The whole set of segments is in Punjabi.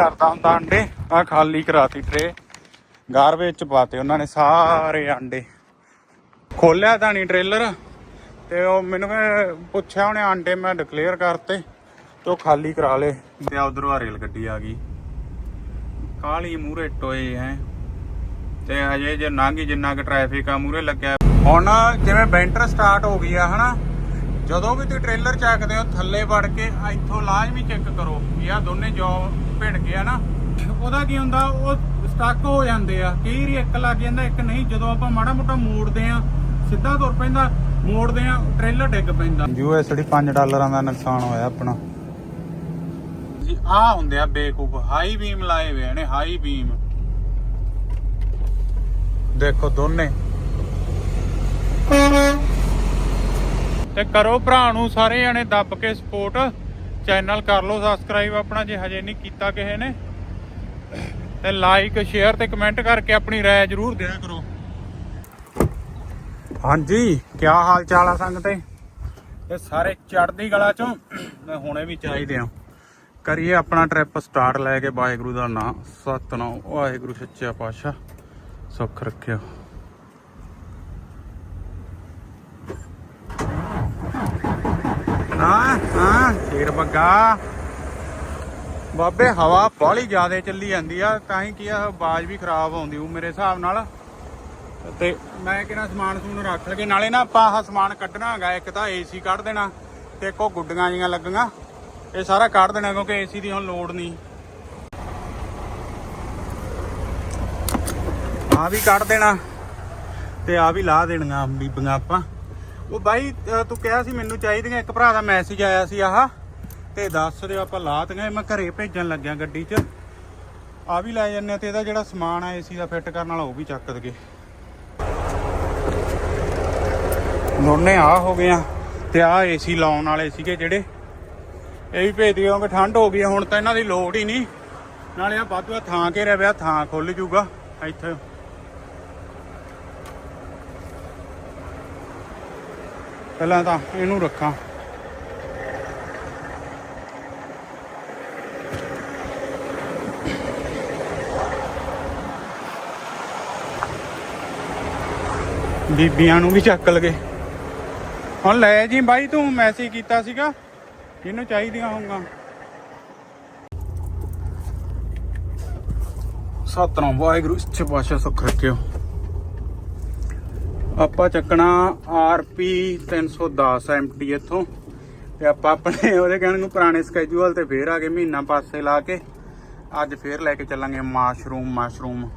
ਕਰਦਾ ਹੁੰਦਾ ਅੰਡੇ। ਆ ਖਾਲੀ ਕਰਾਤੀ ਟਰੇ ਗਾਰਬੇਜ ਚ ਪਾਤੇ ਉਹਨਾਂ ਨੇ ਸਾਰੇ ਅੰਡੇ। ਖੋਲਿਆ ਤਾਂ ਨਹੀਂ ਟ੍ਰੇਲਰ ਤੇ ਉਹ ਮੈਨੂੰ ਪੁੱਛਿਆ ਉਹਨੇ ਆਂਡੇ ਮੈਂ ਡਿਕਲੇਅਰ ਕਰਤੇ। ਤੇ ਉਹ ਖਾਲੀ ਕਰਾ ਲੇ ਤੇ ਉਧਰੋਂ ਆ ਰੇਲ ਗੱਡੀ ਆ ਗਈ। ਕਾਲੀ ਮੂਰੇ ਟੋਏ ਹੈ ਤੇ ਹਜੇ ਜੇ ਨਾਂਗੀ ਜਿੰਨਾ ਕਿ ਟ੍ਰੈਫਿਕ ਆ ਮੂਰੇ ਲੱਗਿਆ। ਹੁਣ ਜਿਵੇਂ ਬੈਂਟਰ ਸਟਾਰਟ ਹੋ ਗਈ ਆ, ਹਨਾ? ਜਦੋਂ ਵੀ ਤੁਸੀਂ ਟ੍ਰੇਲਰ ਚੱਕਦੇ ਹੋ ਥੱਲੇ ਵੜ ਕੇ ਇੱਥੋਂ ਲਾਜ਼ਮੀ ਚੈੱਕ ਕਰੋ ਵੀ ਆ ਦੋਨੇ ਜੋ ਭਿੜ ਗਏ ਆ ਨਾ। ਉਹਦਾ ਕੀ ਹੁੰਦਾ ਉਹ ਸਟਕ ਹੋ ਜਾਂਦੇ ਆ। ਕਈ ਵਾਰੀ ਇੱਕ ਲੱਗ ਜਾਂਦਾ ਇੱਕ ਨਹੀਂ। ਜਦੋਂ ਆਪਾਂ ਮਾੜਾ ਮੋਟਾ ਮੋੜਦੇ ਆ ਸਿੱਧਾ ਤੁਰ ਪੈਂਦਾ ਮੋੜਦੇ ਆ ਟ੍ਰੇਲਰ ਡਿੱਗ ਪੈਂਦਾ। ਯੂਐਸਡੀ 5 ਡਾਲਰਾਂ ਦਾ ਨੁਕਸਾਨ ਹੋਇਆ ਆਪਣਾ। ਜੀ ਆ ਹੁੰਦੇ ਆ ਬੇਕੂਫ। ਹਾਈ ਬੀਮ ਲਾਏ ਹੋਏ ਨੇ ਹਾਈ ਬੀਮ ਦੇਖੋ ਦੋਨੇ। ਤੇ ਕਰੋ ਭਰਾ ਨੂੰ ਸਾਰੇ ਜਣੇ ਦੱਬ ਕੇ ਸਪੋਰਟ ਚੈਨਲ ਕਰ ਲਓ ਸਬਸਕ੍ਰਾਈਬ ਆਪਣਾ ਜੇ ਹਜੇ ਨਹੀਂ ਕੀਤਾ ਕਿਸੇ ਨੇ। ਤੇ ਲਾਈਕ ਸ਼ੇਅਰ ਤੇ ਕਮੈਂਟ ਕਰਕੇ ਆਪਣੀ ਰਾਏ ਜਰੂਰ ਦਿਆ ਕਰੋ। ਹਾਂਜੀ ਕੀ ਹਾਲ ਚਾਲ ਆ ਸੰਗਤੇ? ਇਹ ਸਾਰੇ ਚੜ੍ਹਦੀ ਕਲਾ ਚੋਂ। ਮੈਂ ਹੁਣੇ ਵੀ ਚਾਹੀਦੇ ਆ ਕਰੀਏ ਆਪਣਾ ਟ੍ਰਿਪ ਸਟਾਰਟ ਲੈ ਕੇ ਵਾਹਿਗੁਰੂ ਦਾ ਨਾਮ ਸਤਨਾਮ ਵਾਹਿਗੁਰੂ ਸੱਚਾ ਪਾਤਸ਼ਾਹ। ਸੁੱਖ ਰੱਖਿਓ। ਹਾਂ ਹਾਂ। ਸ਼ੇਰ ਬੱਗਾ। ਬਾਬੇ, ਹਵਾ ਬਾਹਲੀ ਜ਼ਿਆਦਾ ਚੱਲੀ ਜਾਂਦੀ ਆ, ਤਾਂ ਹੀ ਕੀ ਆ, ਆਵਾਜ਼ ਵੀ ਖਰਾਬ ਆਉਂਦੀ ਉਹ ਮੇਰੇ ਹਿਸਾਬ ਨਾਲ। ਤੇ ਮੈਂ ਕਿਹੜਾ ਸਮਾਨ ਸਮੂਨ ਰੱਖ ਲਗੇ, ਨਾਲੇ ਨਾ ਆਪਾਂ ਆਹ ਸਮਾਨ ਕੱਢਣਾ ਹੈਗਾ, ਇੱਕ ਤਾਂ ਏਸੀ ਕੱਢ ਦੇਣਾ, ਤੇ ਇੱਕ ਉਹ ਗੁੱਡੀਆਂ ਜੀਆਂ ਲੱਗੀਆਂ। ਇਹ ਸਾਰਾ ਕੱਢ ਦੇਣਾ, ਕਿਉਂਕਿ ਏਸੀ ਦੀ ਹੁਣ ਲੋੜ ਨਹੀਂ। ਆ ਵੀ ਕੱਢ ਦੇਣਾ, ਤੇ ਆ ਵੀ ਲਾ ਦੇਣੀਆਂ ਬੀਬੀਆਂ ਆਪਾਂ। ਉਹ ਬਾਈ ਤੂੰ ਕਿਹਾ ਸੀ ਮੈਨੂੰ ਚਾਹੀਦੀਆਂ ਇੱਕ ਭਰਾ ਦਾ ਮੈਸੇਜ ਆਇਆ ਸੀ ਆਹ ਤੇ ਦੱਸ ਦਿਓ ਆਪਾਂ ਲਾ ਦਈਆਂ ਮੈਂ ਘਰੇ ਭੇਜਣ ਲੱਗਿਆ ਗੱਡੀ 'ਚ। ਆ ਵੀ ਲੈ ਜੰਨੇ ਤੇ ਇਹਦਾ ਜਿਹੜਾ ਸਮਾਨ ਆ ਏਸੀ ਦਾ ਫਿੱਟ ਕਰਨ ਵਾਲਾ ਉਹ ਵੀ ਚੱਕ ਦਗੇ ਦੋਨੇ ਆ ਹੋ ਗਏ ਆ ਤੇ ਆ ਏਸੀ ਲਾਉਣ ਵਾਲੇ ਸੀਗੇ ਜਿਹੜੇ। ਇਹ ਵੀ ਭੇਜ ਦਿਓ ਕਿ ਠੰਡ ਹੋ ਗਈ ਆ, ਹੁਣ ਤਾਂ ਇਹਨਾਂ ਦੀ ਲੋੜ ਹੀ ਨਹੀਂ। ਨਾਲੇ ਆ ਵਾਧੂ ਥਾਂ ਘੇਰਿਆ ਪਿਆ ਥਾਂ ਖੁੱਲ ਜੂਗਾ ਇੱਥੇ। ਪਹਿਲਾਂ ਤਾਂ ਇਹਨੂੰ ਰੱਖਾਂ। ਬੀਬੀਆਂ ਨੂੰ ਵੀ ਚੱਕ ਲਗੇ। ਹੁਣ ਲੈ ਜੀ ਬਾਈ, ਤੂੰ ਮੈਸੇਜ ਕੀਤਾ ਸੀਗਾ। ਜਿਹਨੂੰ ਚਾਹੀਦੀਆਂ ਹੋਊਗਾ। ਸਤਨਾਮ, ਵਾਹਿਗੁਰੂ ਸੱਚੇ ਪਾਤਸ਼ਾਹ ਸੁੱਖ ਰੱਖਿਓ। ਆਪਾਂ ਚੱਕਣਾ ਆਰਪੀ 310 ਐਮਟੀ ਇੱਥੋਂ ਤੇ ਆਪਾਂ ਆਪਣੇ ਉਹਦੇ ਕਹਿਣ ਨੂੰ ਪੁਰਾਣੇ ਸਕੇਜੂਅਲ ਤੇ ਫੇਰ ਆ ਗਏ ਮਹੀਨਾ ਪਾਸੇ ਲਾ ਕੇ। ਅੱਜ ਫੇਰ ਲੈ ਕੇ ਚੱਲਾਂਗੇ ਮਾਸ਼ਰੂਮ ਮਾਸ਼ਰੂਮ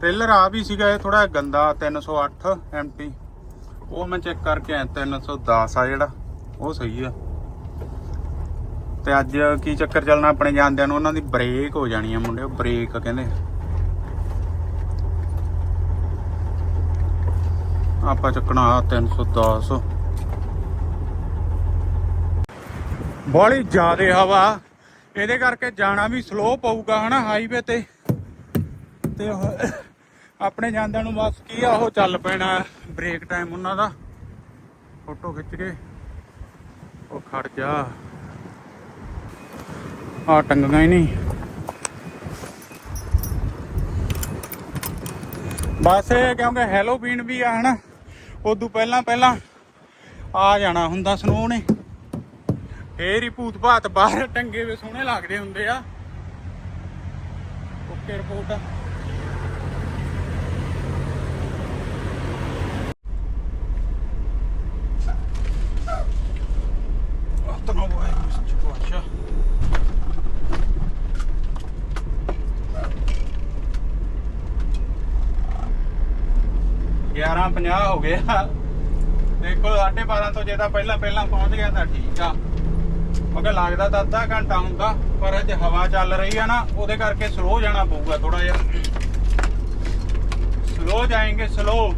ਟ੍ਰੇਲਰ ਆ ਵੀ ਸੀਗਾ ਇਹ ਥੋੜਾ ਗੰਦਾ 308 ਐਮਟੀ। ਉਹ ਮੈਂ ਚੈੱਕ ਕਰਕੇ ਆਇਆ 310 ਆ ਜਿਹੜਾ, ਉਹ ਸਹੀ ਆ। ਤੇ ਅੱਜ ਕੀ ਚੱਕਰ ਚੱਲਣਾ ਆਪਣੇ ਜਾਂਦਿਆਂ ਨੂੰ, ਉਹਨਾਂ ਦੀ ਬ੍ਰੇਕ ਹੋ ਜਾਣੀ ਆ ਮੁੰਡੇ ਬ੍ਰੇਕ ਕਹਿੰਦੇ। ਆਪਾਂ ਚੱਕਣਾ ਆ 310 ਬੜੀ ਜ਼ਿਆਦੇ ਹਵਾ। ਇਹਦੇ ਕਰਕੇ ਜਾਣਾ ਵੀ ਸਲੋ ਪਊਗਾ, ਹਨਾ ਹਾਈਵੇ ਤੇ। ਤੇ ਆਪਣੇ ਜਾਂਦਿਆਂ ਨੂੰ ਬਸ ਕੀ ਆ, ਉਹ ਚੱਲ ਪੈਣਾ ਬ੍ਰੇਕ ਟਾਈਮ ਉਹਨਾਂ ਦਾ। ਫੋਟੋ ਖਿੱਚ ਕੇ, ਉਹ ਖੜ ਜਾ। ਆ ਟੰਗੀਆਂ ਹੀ ਨਹੀਂ। ਬਸ ਇਹ ਕਿਉਂਕਿ ਹੈਲੋਵੀਨ ਵੀ ਆ, ਹਨਾ। ਉਦੋਂ ਪਹਿਲਾਂ ਪਹਿਲਾਂ ਆ ਜਾਣਾ ਹੁੰਦਾ ਸਨੋ ਨੇ। ਫੇਰ ਹੀ ਭੂਤ ਭਾਤ ਬਾਹਰ ਟੰਗੇ ਵੇ ਸੋਹਣੇ ਲੱਗਦੇ ਹੁੰਦੇ ਆ। Okay report. ਤਨੋ 11:50 ਹੋ ਗਿਆ ਦੇਖੋ 12:30 ਤੋਂ ਜੇ ਤਾਂ ਪਹਿਲਾਂ ਪਹਿਲਾਂ ਪਹੁੰਚ ਗਿਆ ਤਾਂ ਠੀਕ ਆ। ਮਗਰ ਲੱਗਦਾ ਤਾਂ ਅੱਧਾ ਘੰਟਾ ਹੁੰਦਾ, ਪਰ ਅੱਜ ਹਵਾ ਚੱਲ ਰਹੀ ਆ ਨਾ, ਉਹਦੇ ਕਰਕੇ ਸਲੋ ਜਾਣਾ ਪਊਗਾ ਥੋੜਾ ਜਿਹਾ। ਸਲੋ ਜਾਏਂਗੇ ਸਲੋ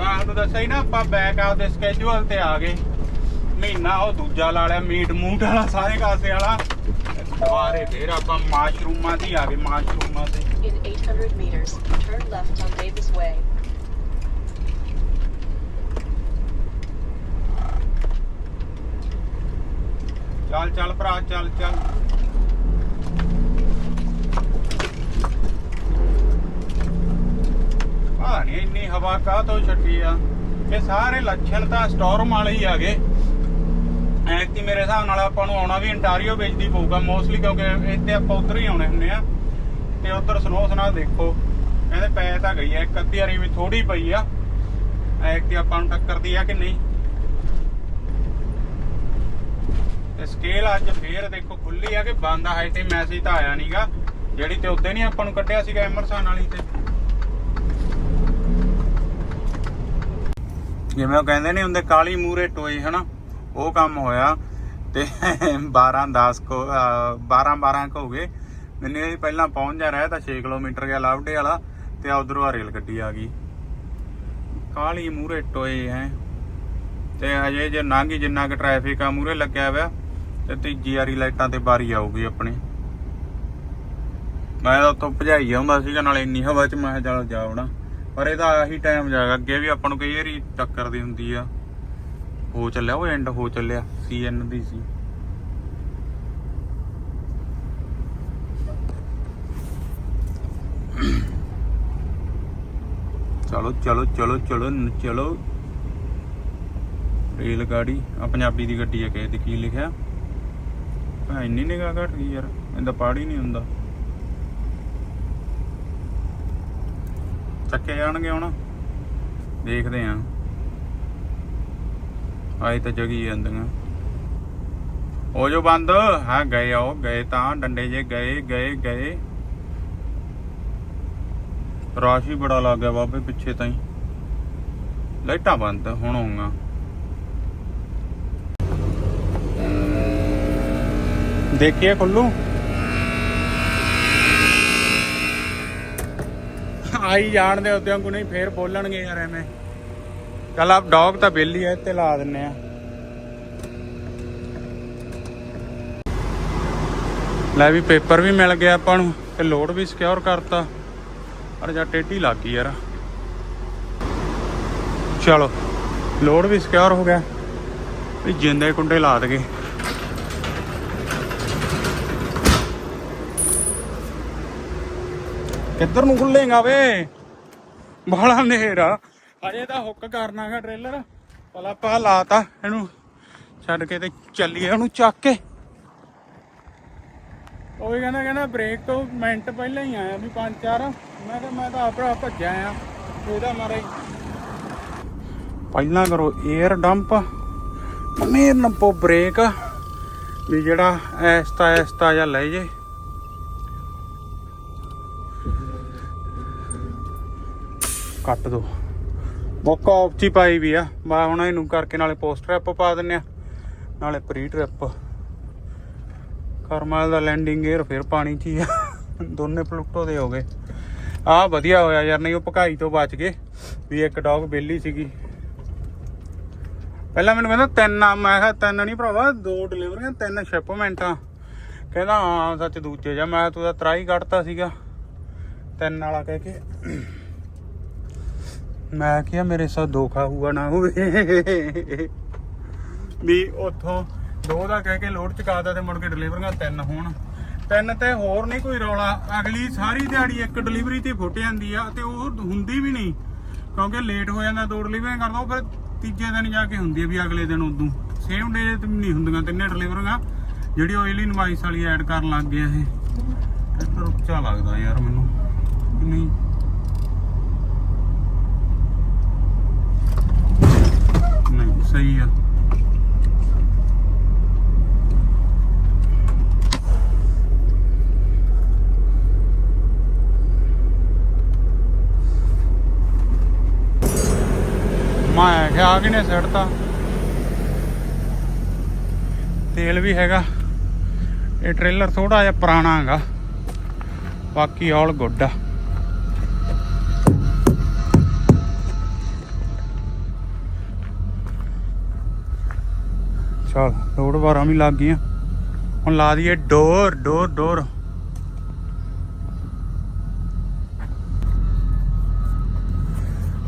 ਆਹ ਨੂੰ ਦੱਸਿਆ ਹੀ ਨਾ, ਆਪਾਂ ਬੈਕ ਆਪ ਦੇ ਸਕੇਜੂਅਲ ਤੇ ਆ ਗਏ। ਮਹੀਨਾ ਉਹ ਦੂਜਾ ਲਾ ਲਿਆ, ਮੀਟ ਮੂਟ ਵਾਲਾ, ਸਾਰੇ ਕਾਸੇ ਵਾਲਾ। ਦੁਬਾਰੇ ਫੇਰ ਆਪਾਂ ਮਾਸ਼ਰੂਮਾਂ ਦੀ ਆ ਗਏ, ਮਾਸ਼ਰੂਮਾਂ ਤੇ। ਚੱਲ ਚੱਲ ਭਰਾ, ਚੱਲ ਚੱਲ। ਪਤਾ ਨਹੀਂ ਇੰਨੀ ਹਵਾ ਕਾਹ ਤੋਂ ਛੱਡੀ ਆ। ਇਹ ਸਾਰੇ ਲੱਛਣ ਤਾਂ ਸਟਾਰਮ ਵਾਲੇ ਹੀ ਆ ਗਏ ਐਤੀ ਮੇਰੇ ਹਿਸਾਬ ਨਾਲ ਆਪਾਂ ਨੂੰ ਆਉਣਾ ਵੀ ਅੰਟਾਰੀਓ ਵੇਚਦੀ ਪਊਗਾ ਮੋਸਟਲੀ ਕਿਉਂਕਿ ਇੱਥੇ ਆਪਾਂ ਉਧਰ ਹੀ ਆਉਣੇ ਹੁੰਦੇ ਆ। ਤੇ ਉਧਰ ਸਨੋ ਸਨਾ ਦੇਖੋ। ਇਹਦੇ ਪੈਸੇ ਤਾਂ ਗਈ ਆ, ਇੱਕ ਅੱਧੀ ਹਰੀ ਵੀ ਥੋੜੀ ਪਈ ਆ। ਐਕ ਤੇ ਆਪਾਂ ਨੂੰ ਟੱਕਰ ਦੀ ਆ ਕਿ ਨਹੀਂ? ਤੇ ਸਕੇਲ ਅੱਜ ਫੇਰ ਦੇਖੋ ਖੁੱਲੀ ਆ ਕਿ ਬੰਦ ਆ, ਹਜੇ ਤੇ ਮੈਸੇਜ ਤਾਂ ਆਇਆ ਨਹੀਂਗਾ ਜਿਹੜੀ ਤੇ ਉੱਤੇ ਨਹੀਂ ਆਪਾਂ ਨੂੰ ਕੱਢਿਆ ਸੀਗਾ ਐਮਰਸਨ ਵਾਲੀ ਤੇ। ਜਿਵੇਂ ਉਹ ਕਹਿੰਦੇ ਨਹੀਂ ਹੁੰਦੇ ਕਾਲੀ ਮੂਰੇ ਟੋਏ, ਹਨਾ? ਉਹ ਕੰਮ ਹੋਇਆ ਤੇ 12 10 ਕੋ 12 12 ਹੋ ਗਏ। ਮੈਨੂੰ ਇਹ ਪਹਿਲਾਂ ਪਹੁੰਚ ਜਾ ਰਿਹਾ ਤਾਂ 6 ਕਿਲੋਮੀਟਰ ਗਿਆ ਲਾਵਡੇ ਵਾਲਾ ਤੇ ਉਧਰੋਂ ਆ ਰੇਲ ਗੱਡੀ ਆ ਗਈ। ਕਾਲੀ ਮੂਰੇ ਟੋਏ ਹੈ। ਤੇ ਅਜੇ ਜੇ ਨਾਂਗੀ ਜਿੰਨਾ ਕੁ ਟ੍ਰੈਫਿਕ ਆ, ਮੂਰੇ ਲੱਗਿਆ ਹੋਇਆ। ਤੇ ਤੀਜੀ ਵਾਰੀ ਲਾਈਟਾਂ ਤੇ ਬਾਰੀ ਆਊਗੀ ਆਪਣੀ। ਮੈਂ ਤਾਂ ਉੱਥੋਂ ਭਜਾਈ ਆਉਂਦਾ ਸੀਗਾ, ਨਾਲ ਇੰਨੀ ਹਵਾ 'ਚ ਮੈਂ ਚੱਲ ਜਾਵਣਾ ਪਰ ਇਹਦਾ ਆਹੀ ਟਾਈਮ ਜਾਗਾ ਅੱਗੇ ਵੀ ਆਪਾਂ ਨੂੰ ਕਈ ਵਾਰੀ ਟੱਕਰ ਹੁੰਦੀ ਆ। ਹੋ ਚੱਲਿਆ, ਉਹ ਐਂਡ ਹੋ ਚੱਲਿਆ ਸੀਐਨ ਦੀ ਸੀ। ਚਲੋ ਚਲੋ ਚਲੋ ਚਲੋ ਚਲੋ। ਰੇਲ ਗਾੜੀ ਆ ਪੰਜਾਬੀ ਦੀ ਗੱਡੀ ਆ ਕੇ ਦੀ ਕੀ ਲਿਖਿਆ? ਆ ਇੰਨੀ ਨਿਗਾਹ ਘਟ ਗਈ ਯਾਰ, ਇਹਦਾ ਪਾੜ ਹੀ ਨਹੀਂ ਹੁੰਦਾ। ਚੱਕੇ ਜਾਣਗੇ ਹੁਣ, ਦੇਖਦੇ ਆਂ ਆਏ ਤਾਂ ਜਗੀ ਜਾਂਦੀਆਂ। ਹੋ ਜੋ ਬੰਦ, ਹਾਂ, ਗਏ ਆਓ, ਗਏ ਤਾਂ, ਡੰਡੇ ਜੇ ਗਏ ਗਏ ਗਏ। ਰਾਸ਼ ਹੀ ਬੜਾ ਲੱਗ ਗਿਆ ਬਾਬੇ, ਪਿੱਛੇ ਤਾਈ। ਲਾਈਟਾਂ ਬੰਦ, ਹੁਣ ਹੋਊਗਾ। ਦੇਖੀਏ ਖੁੱਲੂ ਆਈ ਜਾਣਦੇ ਉਦਿਆਂ ਕੋ ਨਹੀਂ, ਫੇਰ ਬੋਲਣਗੇ ਯਾਰ ਐਵੇਂ। ਚੱਲ ਆਪ ਡੌਗ ਤਾਂ ਬੇਲੀ ਐ ਤੇ ਲਾ ਦਿੰਨੇ ਆ। ਲੈ ਵੀ ਪੇਪਰ ਵੀ ਮਿਲ ਗਿਆ ਆਪਾਂ ਨੂੰ, ਤੇ ਲੋਡ ਵੀ ਸਿਕਿਉਰ ਕਰਤਾ। ਪਰ ਜਾਂ, ਟੇਢੀ ਲੱਗ ਗਈ ਯਾਰ। ਚਲੋ ਲੋਡ ਵੀ ਸਿਕਿਉਰ ਹੋ ਗਿਆ। ਵੀ ਜਿੰਦੇ ਕੁੰਡੇ ਲਾ ਦਗੇ ਕਿੱਧਰ ਨੂੰ ਖੁੱਲੇਗਾ ਵੇ? ਬਾਲਾ ਹਨੇਰਾ। ਅਜੇ ਤਾਂ ਹੁੱਕ ਕਰਨਾਗਾ ਟ੍ਰੇਲਰ ਪਲਾ ਪਾ ਲਾਤਾ ਇਹਨੂੰ। ਛੱਡ ਕੇ ਤੇ ਚੱਲੀਏ ਉਹਨੂੰ ਚੱਕ ਕੇ। ਉਹ ਵੀ ਕਹਿੰਦਾ ਕਹਿੰਦਾ ਬ੍ਰੇਕ ਤੋਂ ਮਿੰਟ ਪਹਿਲਾਂ ਹੀ ਆਇਆ ਵੀ ਪੰਜ ਚਾਰ। ਮੈਂ ਕਿਹਾ ਮੈਂ ਤਾਂ ਆਪਣਾ ਭੱਜਿਆ ਆ। ਇਹਦਾ ਮਾਰਾ ਹੀ। ਪਹਿਲਾਂ ਕਰੋ 에ਅਰ ਡੰਪ ਮੇਰ ਨੰਪੋ ਬ੍ਰੇਕ ਵੀ ਜਿਹੜਾ ਐਸਤਾ ਐਸਤਾ ਜਾਂ ਲੈ ਜੇ। ਕੱਟ ਦੋ। ਮੌਕਾ ਆਪਚੀ ਪਾਈ ਵੀ ਆ। ਮੈਂ ਹੁਣ ਇਹਨੂੰ ਕਰਕੇ ਨਾਲੇ ਪੋਸਟ ਟ੍ਰਿਪ ਪਾ ਦਿੰਨੇ ਆ। ਨਾਲੇ ਪ੍ਰੀ ਟ੍ਰਿਪ ਕਰਮਲ ਦਾ ਲੈਂਡਿੰਗ ਗੇਅਰ ਫਿਰ ਪਾਣੀ 'ਚ ਹੀ ਆ। ਦੋਨੇ ਪਲੂਟੋ ਦੇ ਹੋ ਗਏ। ਆ ਵਧੀਆ ਹੋਇਆ ਯਾਰ, ਨਹੀਂ ਉਹ ਭਕਾਈ ਤੋਂ ਬਚ ਗਏ। ਵੀ ਇੱਕ ਡੌਗ ਬੇਲੀ ਸੀਗੀ। ਪਹਿਲਾਂ ਮੈਨੂੰ ਕਹਿੰਦਾ ਤਿੰਨ ਆ, ਮੈਂ ਕਿਹਾ ਤਿੰਨ ਨਹੀਂ ਭਰਾਵਾ, ਦੋ ਡਿਲੀਵਰੀਆਂ ਤਿੰਨ ਸ਼ਿਪਮੈਂਟਾਂ ਕਹਿੰਦਾ ਹਾਂ, ਸੱਚ ਦੂਜੇ ਜਾ ਮੈਂ ਤੂੰ ਤਾਂ ਤਰਾਈ ਕੱਢਤਾ ਸੀਗਾ। ਤਿੰਨ ਵਾਲਾ ਕਹਿ ਕੇ। ਮੈਂ ਕਿਹਾ ਮੇਰੇ ਸਾਥ ਧੋਖਾ ਹੁਆ ਨਾ ਹੋਵੇ। ਵੀ ਉੱਥੋਂ ਦੋ ਦਾ ਕਹਿ ਕੇ ਲੋਡ ਚੁਕਾਦਾ ਤੇ ਮੁੜ ਕੇ ਡਿਲੀਵਰੀਆਂ ਤਿੰਨ ਹੋਣ। ਤਿੰਨ ਤੇ ਹੋਰ ਨਹੀਂ ਕੋਈ ਰੌਲਾ। ਅਗਲੀ ਸਾਰੀ ਦਿਹਾੜੀ ਇੱਕ ਡਿਲੀਵਰੀ ਤੇ ਫੁੱਟ ਜਾਂਦੀ ਆ ਤੇ ਉਹ ਹੁੰਦੀ ਵੀ ਨਹੀਂ। ਕਿਉਂਕਿ ਲੇਟ ਹੋ ਜਾਂਦਾ, ਦੋ ਡਿਲੀਵਰੀਆਂ ਕਰਦਾ, ਉਹ ਫਿਰ ਤੀਜੇ ਦਿਨ ਜਾ ਕੇ ਹੁੰਦੀ ਆ ਵੀ ਅਗਲੇ ਦਿਨ ਉਦੋਂ। ਸੇਮ ਡੇ ਤੇ ਨਹੀਂ ਹੁੰਦੀਆਂ ਤਿੰਨੇ ਡਿਲੀਵਰੀਆਂ। ਜਿਹੜੀ ਆਇਲੀ ਨਵਾਈਸ ਵਾਲੀ ਐਡ ਕਰਨ ਲੱਗ ਗਿਆ ਇਹ। ਟਰੈਕਟਰ ਉੱਚਾ ਲੱਗਦਾ ਯਾਰ ਮੈਨੂੰ। ਨਹੀਂ ਨਹੀਂ ਸਹੀ ਆ ਮੈਂ ਕਿਹਾ ਆ ਕਿਨੇ ਸੜਤਾ ਤੇਲ ਵੀ ਹੈਗਾ ਇਹ ਟ੍ਰੇਲਰ ਥੋੜਾ ਜਿਹਾ ਪੁਰਾਣਾ ਹੈਗਾ ਬਾਕੀ ਆਲ ਗੁੱਡ ਆ ਚਲ ਲੋਡ ਵਾਰਾਂ ਵੀ ਲੱਗ ਗਈਆਂ। ਹੁਣ ਲਾ ਦਈਏ ਡੋਰ ਡੋਰ ਡੋਰ।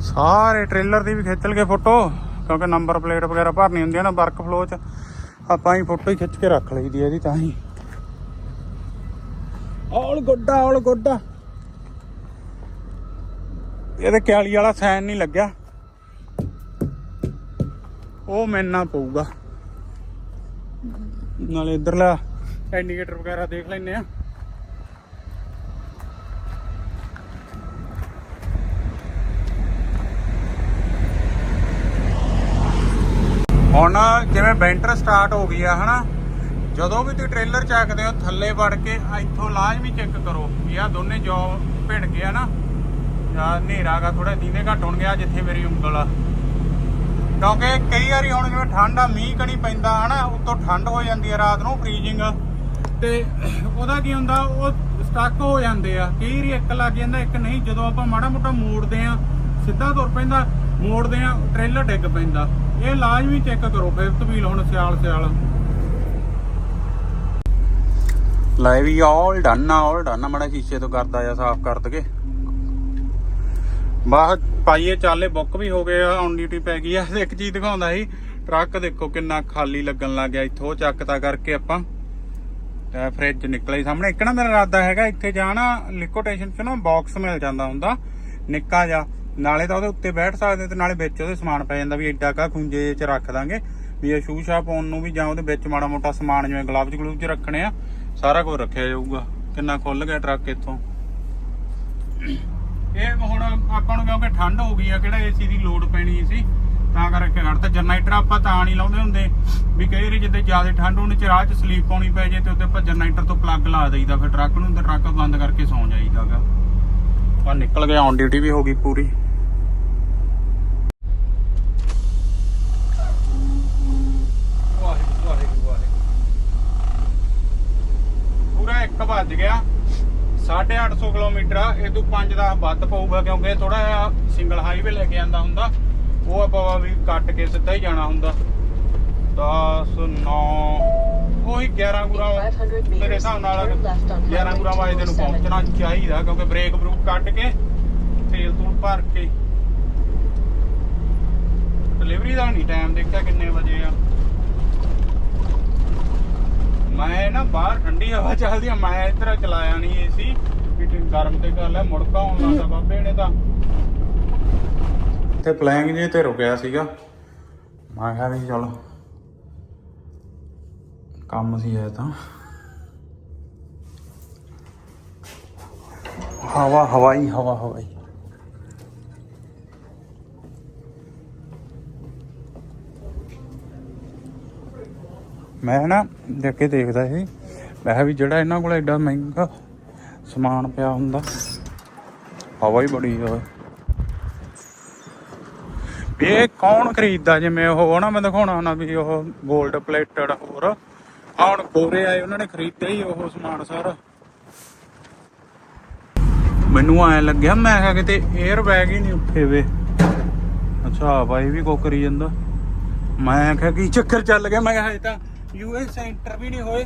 ਸਾਰੇ ਟ੍ਰੇਲਰ ਦੀ ਵੀ ਖਿੱਚ ਲਗੇ ਫੋਟੋ, ਕਿਉਂਕਿ ਨੰਬਰ ਪਲੇਟ ਵਗੈਰਾ ਭਰਨੀ ਹੁੰਦੀ ਹੈ ਨਾ ਵਰਕ ਫਲੋ ਚ, ਆਪਾਂ ਹੀ ਫੋਟੋ ਹੀ ਖਿੱਚ ਕੇ ਰੱਖ ਲਈਦੀ ਹੈ ਇਹਦੀ ਤਾਂ ਹੀ। ਆਲ ਗੋਡਾ ਆਲ ਗੋਡਾ ਇਹਦੇ ਕਿਆਲੀ ਵਾਲਾ ਸਾਈਨ ਨਹੀਂ ਲੱਗਿਆ। ਉਹ ਮੈਨਾਂ ਪਊਗਾ। ਨਾਲੇ ਇਧਰਲਾ ਇੰਡੀਕੇਟਰ ਵਗੈਰਾ ਦੇਖ ਲੈਨੇ ਆ। ਹੁਣ ਜਿਵੇਂ ਬੈਂਟਰ ਸਟਾਰਟ ਹੋ ਗਈ ਆ, ਹਨਾ? ਜਦੋਂ ਵੀ ਤੁਸੀਂ ਟ੍ਰੇਲਰ ਚੱਕਦੇ ਹੋ, ਥੱਲੇ ਵੜ ਕੇ ਇੱਥੋਂ ਲਾਜ਼ਮੀ ਚੈੱਕ ਕਰੋ ਵੀ ਆ ਦੋਨੇ ਜੋ ਭਿੜ ਗਏ ਆ ਨਾ। ਜਾਂ ਹਨੇਰਾ ਗਾ ਥੋੜਾ ਦੀਨੇ ਘੱਟ ਹੋਣ ਗਿਆ ਜਿੱਥੇ ਮੇਰੀ ਉਂਗਲ ਆ। ਕਿਉਂਕਿ ਕਈ ਵਾਰੀ ਹੁਣ ਜਿਵੇਂ ਠੰਡ ਆ, ਮੀਂਹ ਕਣੀ ਪੈਂਦਾ, ਹਨਾ, ਉੱਤੋਂ ਠੰਡ ਹੋ ਜਾਂਦੀ ਆ ਰਾਤ ਨੂੰ ਫ੍ਰੀਜ਼ਿੰਗ ਤੇ ਉਹਦਾ ਕੀ ਹੁੰਦਾ, ਉਹ ਸਟਕ ਹੋ ਜਾਂਦੇ ਆ। ਕਈ ਵਾਰੀ ਇੱਕ ਲੱਗ ਜਾਂਦਾ, ਇੱਕ ਨਹੀਂ। ਜਦੋਂ ਆਪਾਂ ਮਾੜਾ ਮੋਟਾ ਮੋੜਦੇ ਆ, ਸਿੱਧਾ ਤੁਰ ਪੈਂਦਾ, ਮੋੜਦੇ ਆ ਟ੍ਰੇਲਰ ਡਿੱਗ ਪੈਂਦਾ। ਇਹ ਲਾਜ਼ਮੀ ਚੈੱਕ ਕਰੋ ਫਿਫਥ ਵੀਲ ਹੁਣ ਸਿਆਲ ਸਿਆਲ। ਲੈ ਵੀ ਆਲ ਡਨ ਆ ਆਲ ਡਨ ਮੜਾ ਸ਼ੀਸ਼ੇ ਤੋਂ ਕਰਦਾ ਆ, ਸਾਫ਼ ਕਰ ਦਗੇ। ਬਾਹਰ ਪਾਈਏ ਚਾਲੇ, ਬੁੱਕ ਵੀ ਹੋ ਗਏ ਔਨ ਡਿਊਟੀ ਪੈ ਗਈ ਆ। ਇੱਕ ਚੀਜ਼ ਦਿਖਾਉਂਦਾ ਸੀ, ਟਰੱਕ ਦੇਖੋ ਕਿੰਨਾ ਖਾਲੀ ਲੱਗਣ ਲੱਗ ਗਿਆ ਇੱਥੋਂ ਚੱਕਤਾ ਕਰਕੇ ਆਪਾਂ। ਤੇ ਫ੍ਰਿਜ ਨਿਕਲਿਆ ਸਾਹਮਣੇ। ਇੱਕ ਨਾ ਮੇਰਾ ਇਰਾਦਾ ਹੈਗਾ, ਇੱਥੇ ਜਾਣਾ ਲਿਕੋਟੇਸ਼ਨ ਚ ਨਾ ਬਾਕਸ ਮਿਲ ਜਾਂਦਾ ਹੁੰਦਾ, ਨਿੱਕਾ ਜਿਹਾ। ਨਾਲੇ ਤਾਂ ਉਹਦੇ ਉੱਤੇ ਬੈਠ ਸਕਦੇ ਤੇ ਨਾਲੇ ਵਿੱਚ ਉਹਦੇ ਸਮਾਨ ਪੈ ਜਾਂਦਾ ਵੀ ਐਡਾ ਕਾ ਖੁੰਝੇ ਚ ਰੱਖ ਦਾਂਗੇ। ਵੀ ਇਹ ਸ਼ੂ ਸ਼ਾ ਪਾਉਣ ਨੂੰ ਵੀ ਜਾਂ ਉਹਦੇ ਵਿੱਚ ਮਾੜਾ ਮੋਟਾ ਸਮਾਨ, ਜਿਵੇਂ ਗਲਵਜ਼ ਗਲੂਵਜ਼ ਰੱਖਣੇ ਆ, ਸਾਰਾ ਕੁਝ ਰੱਖਿਆ ਜਾਊਗਾ। ਕਿੰਨਾ ਖੁੱਲ ਗਿਆ ਟਰੱਕ ਇੱਥੋਂ। ਇਹ ਹੁਣ ਆਪਾਂ ਨੂੰ ਕਿਉਂਕਿ ਠੰਡ ਹੋ ਗਈ ਆ ਕਿਹੜਾ ਏਸੀ ਦੀ ਲੋਡ ਪੈਣੀ ਸੀ? ਤਾਂ ਕਰਕੇ ਘੜਤਾ ਜਨਰੇਟਰ ਆਪਾਂ ਤਾਂ ਨਹੀਂ ਲਾਉਂਦੇ ਹੁੰਦੇ। ਵੀ ਕਈ ਵਾਰੀ ਜਿੱਦੇ ਜ਼ਿਆਦਾ ਠੰਡ ਹੋਣ ਚ ਰਾਹ ਚ ਸਲੀਪ ਪਾਉਣੀ ਪੈ ਜੇ ਤੇ ਉੱਤੇ ਆਪਾਂ ਜਨਰੇਟਰ ਤੋਂ ਪਲੱਗ ਲਾ ਦਈਦਾ ਫਿਰ ਟਰੱਕ ਨੂੰ ਤੇ ਟਰੱਕ ਬੰਦ ਕਰਕੇ ਸੌਂ ਜਾਈਦਾਗਾ ਆ ਨਿਕਲ ਗਿਆ ਔਨ ਡਿਊਟੀ ਵੀ ਹੋ ਗਈ ਪੂਰੀ। ਵਾਹਿਗੁਰੂ ਵਾਹਿਗੁਰੂ ਵਾਹਿਗੁਰੂ। ਪੂਰਾ 1 ਵੱਜ ਗਿਆ। 850 ਕਿਲੋਮੀਟਰ ਆ। ਇਹ ਤੋਂ 5 ਦਾ ਵੱਧ ਪਊਗਾ ਕਿਉਂਕਿ ਇਹ ਥੋੜਾ ਜਿਹਾ ਸਿੰਗਲ ਹਾਈਵੇ ਲੈ ਕੇ ਆਂਦਾ ਹੁੰਦਾ। ਉਹ ਆਪਾਂ ਵੀ ਕੱਟ ਕੇ ਸਿੱਧਾ ਹੀ ਜਾਣਾ ਹੁੰਦਾ। 10 9 ਉਹੀ 11 ਗੁਰਾ ਮੇਰੇ ਹਿਸਾਬ ਨਾਲ turn 11 ਗੁਰਾ Highway ਵਜੇ ਨੂੰ ਪਹੁੰਚਣਾ ਚਾਹੀਦਾ ਕਿਉਂਕਿ ਬ੍ਰੇਕ ਬਰੂਕ ਕੱਟ ਕੇ ਤੇਲ ਤੂਲ ਭਰ ਕੇ। ਡਿਲੀਵਰੀ ਦਾ ਨਹੀਂ ਟਾਈਮ ਦੇਖਿਆ ਕਿੰਨੇ ਵਜੇ ਆ। ਮੈਂ ਨਾ ਬਾਹਰ ਠੰਡੀ ਹਵਾ ਚੱਲਦੀ ਆ, ਮੈਂ ਇੱਧਰ ਚਲਾਇਆ ਨਹੀਂ ਏਸੀ ਵੀ ਗਰਮ ਤੇ ਕਰ ਲੈ ਮੁੜਕਾ ਆਉਣ ਲੱਗਾ ਬਾਬੇ ਨੇ ਤਾਂ। ਤੇ ਪਲੈਂਗ ਜੇ ਤੇ ਰੁਕਿਆ ਸੀਗਾ। ਮੈਂ ਕਿਹਾ ਵੀ ਚਲ, ਕੰਮ ਸੀ ਇਹ ਤਾਂ। ਹਵਾ ਹਵਾਈ ਹਵਾ ਹਵਾਈ ਮੈਂ ਨਾ ਦੇਖ ਕੇ ਦੇਖਦਾ ਸੀ। ਮੈਂ ਕਿਹਾ ਵੀ ਜਿਹੜਾ ਇਹਨਾਂ ਕੋਲ ਐਡਾ ਮਹਿੰਗਾ ਸਮਾਨ ਪਿਆ ਹੁੰਦਾ, ਹਵਾ ਹੀ ਬੜੀ ਆ। ਇਹ ਕੌਣ ਖਰੀਦਦਾ? ਜਿਵੇਂ ਉਹ ਨਾ ਮੈਂ ਦਿਖਾਉਣਾ ਨਾ ਵੀ ਉਹ 골ਡ ਪਲੇਟਡ ਹੋਰ। ਆ ਹੁਣ ਕੋਰੇ ਆਏ, ਉਹਨਾਂ ਨੇ ਖਰੀਦਿਆ ਹੀ ਉਹ ਸਮਾਨ ਸਾਰਾ। ਮੈਨੂੰ ਐ ਲੱਗਿਆ, ਮੈਂ ਕਿਹਾ ਕਿਤੇ 에ਅਰ ਬੈਗ ਹੀ ਨਹੀਂ ਉੱਠੇ ਵੇ। ਅੱਛਾ ਭਾਈ ਵੀ ਕੋ ਕਰੀ ਜਾਂਦਾ। ਮੈਂ ਕਿਹਾ ਕੀ ਚੱਕਰ ਚੱਲ ਗਿਆ? ਮੈਂ ਕਿਹਾ ਹਜੇ ਤਾਂ ਯੂਐਸ ਸੈਂਟਰ ਵੀ ਨਹੀਂ ਹੋਏ।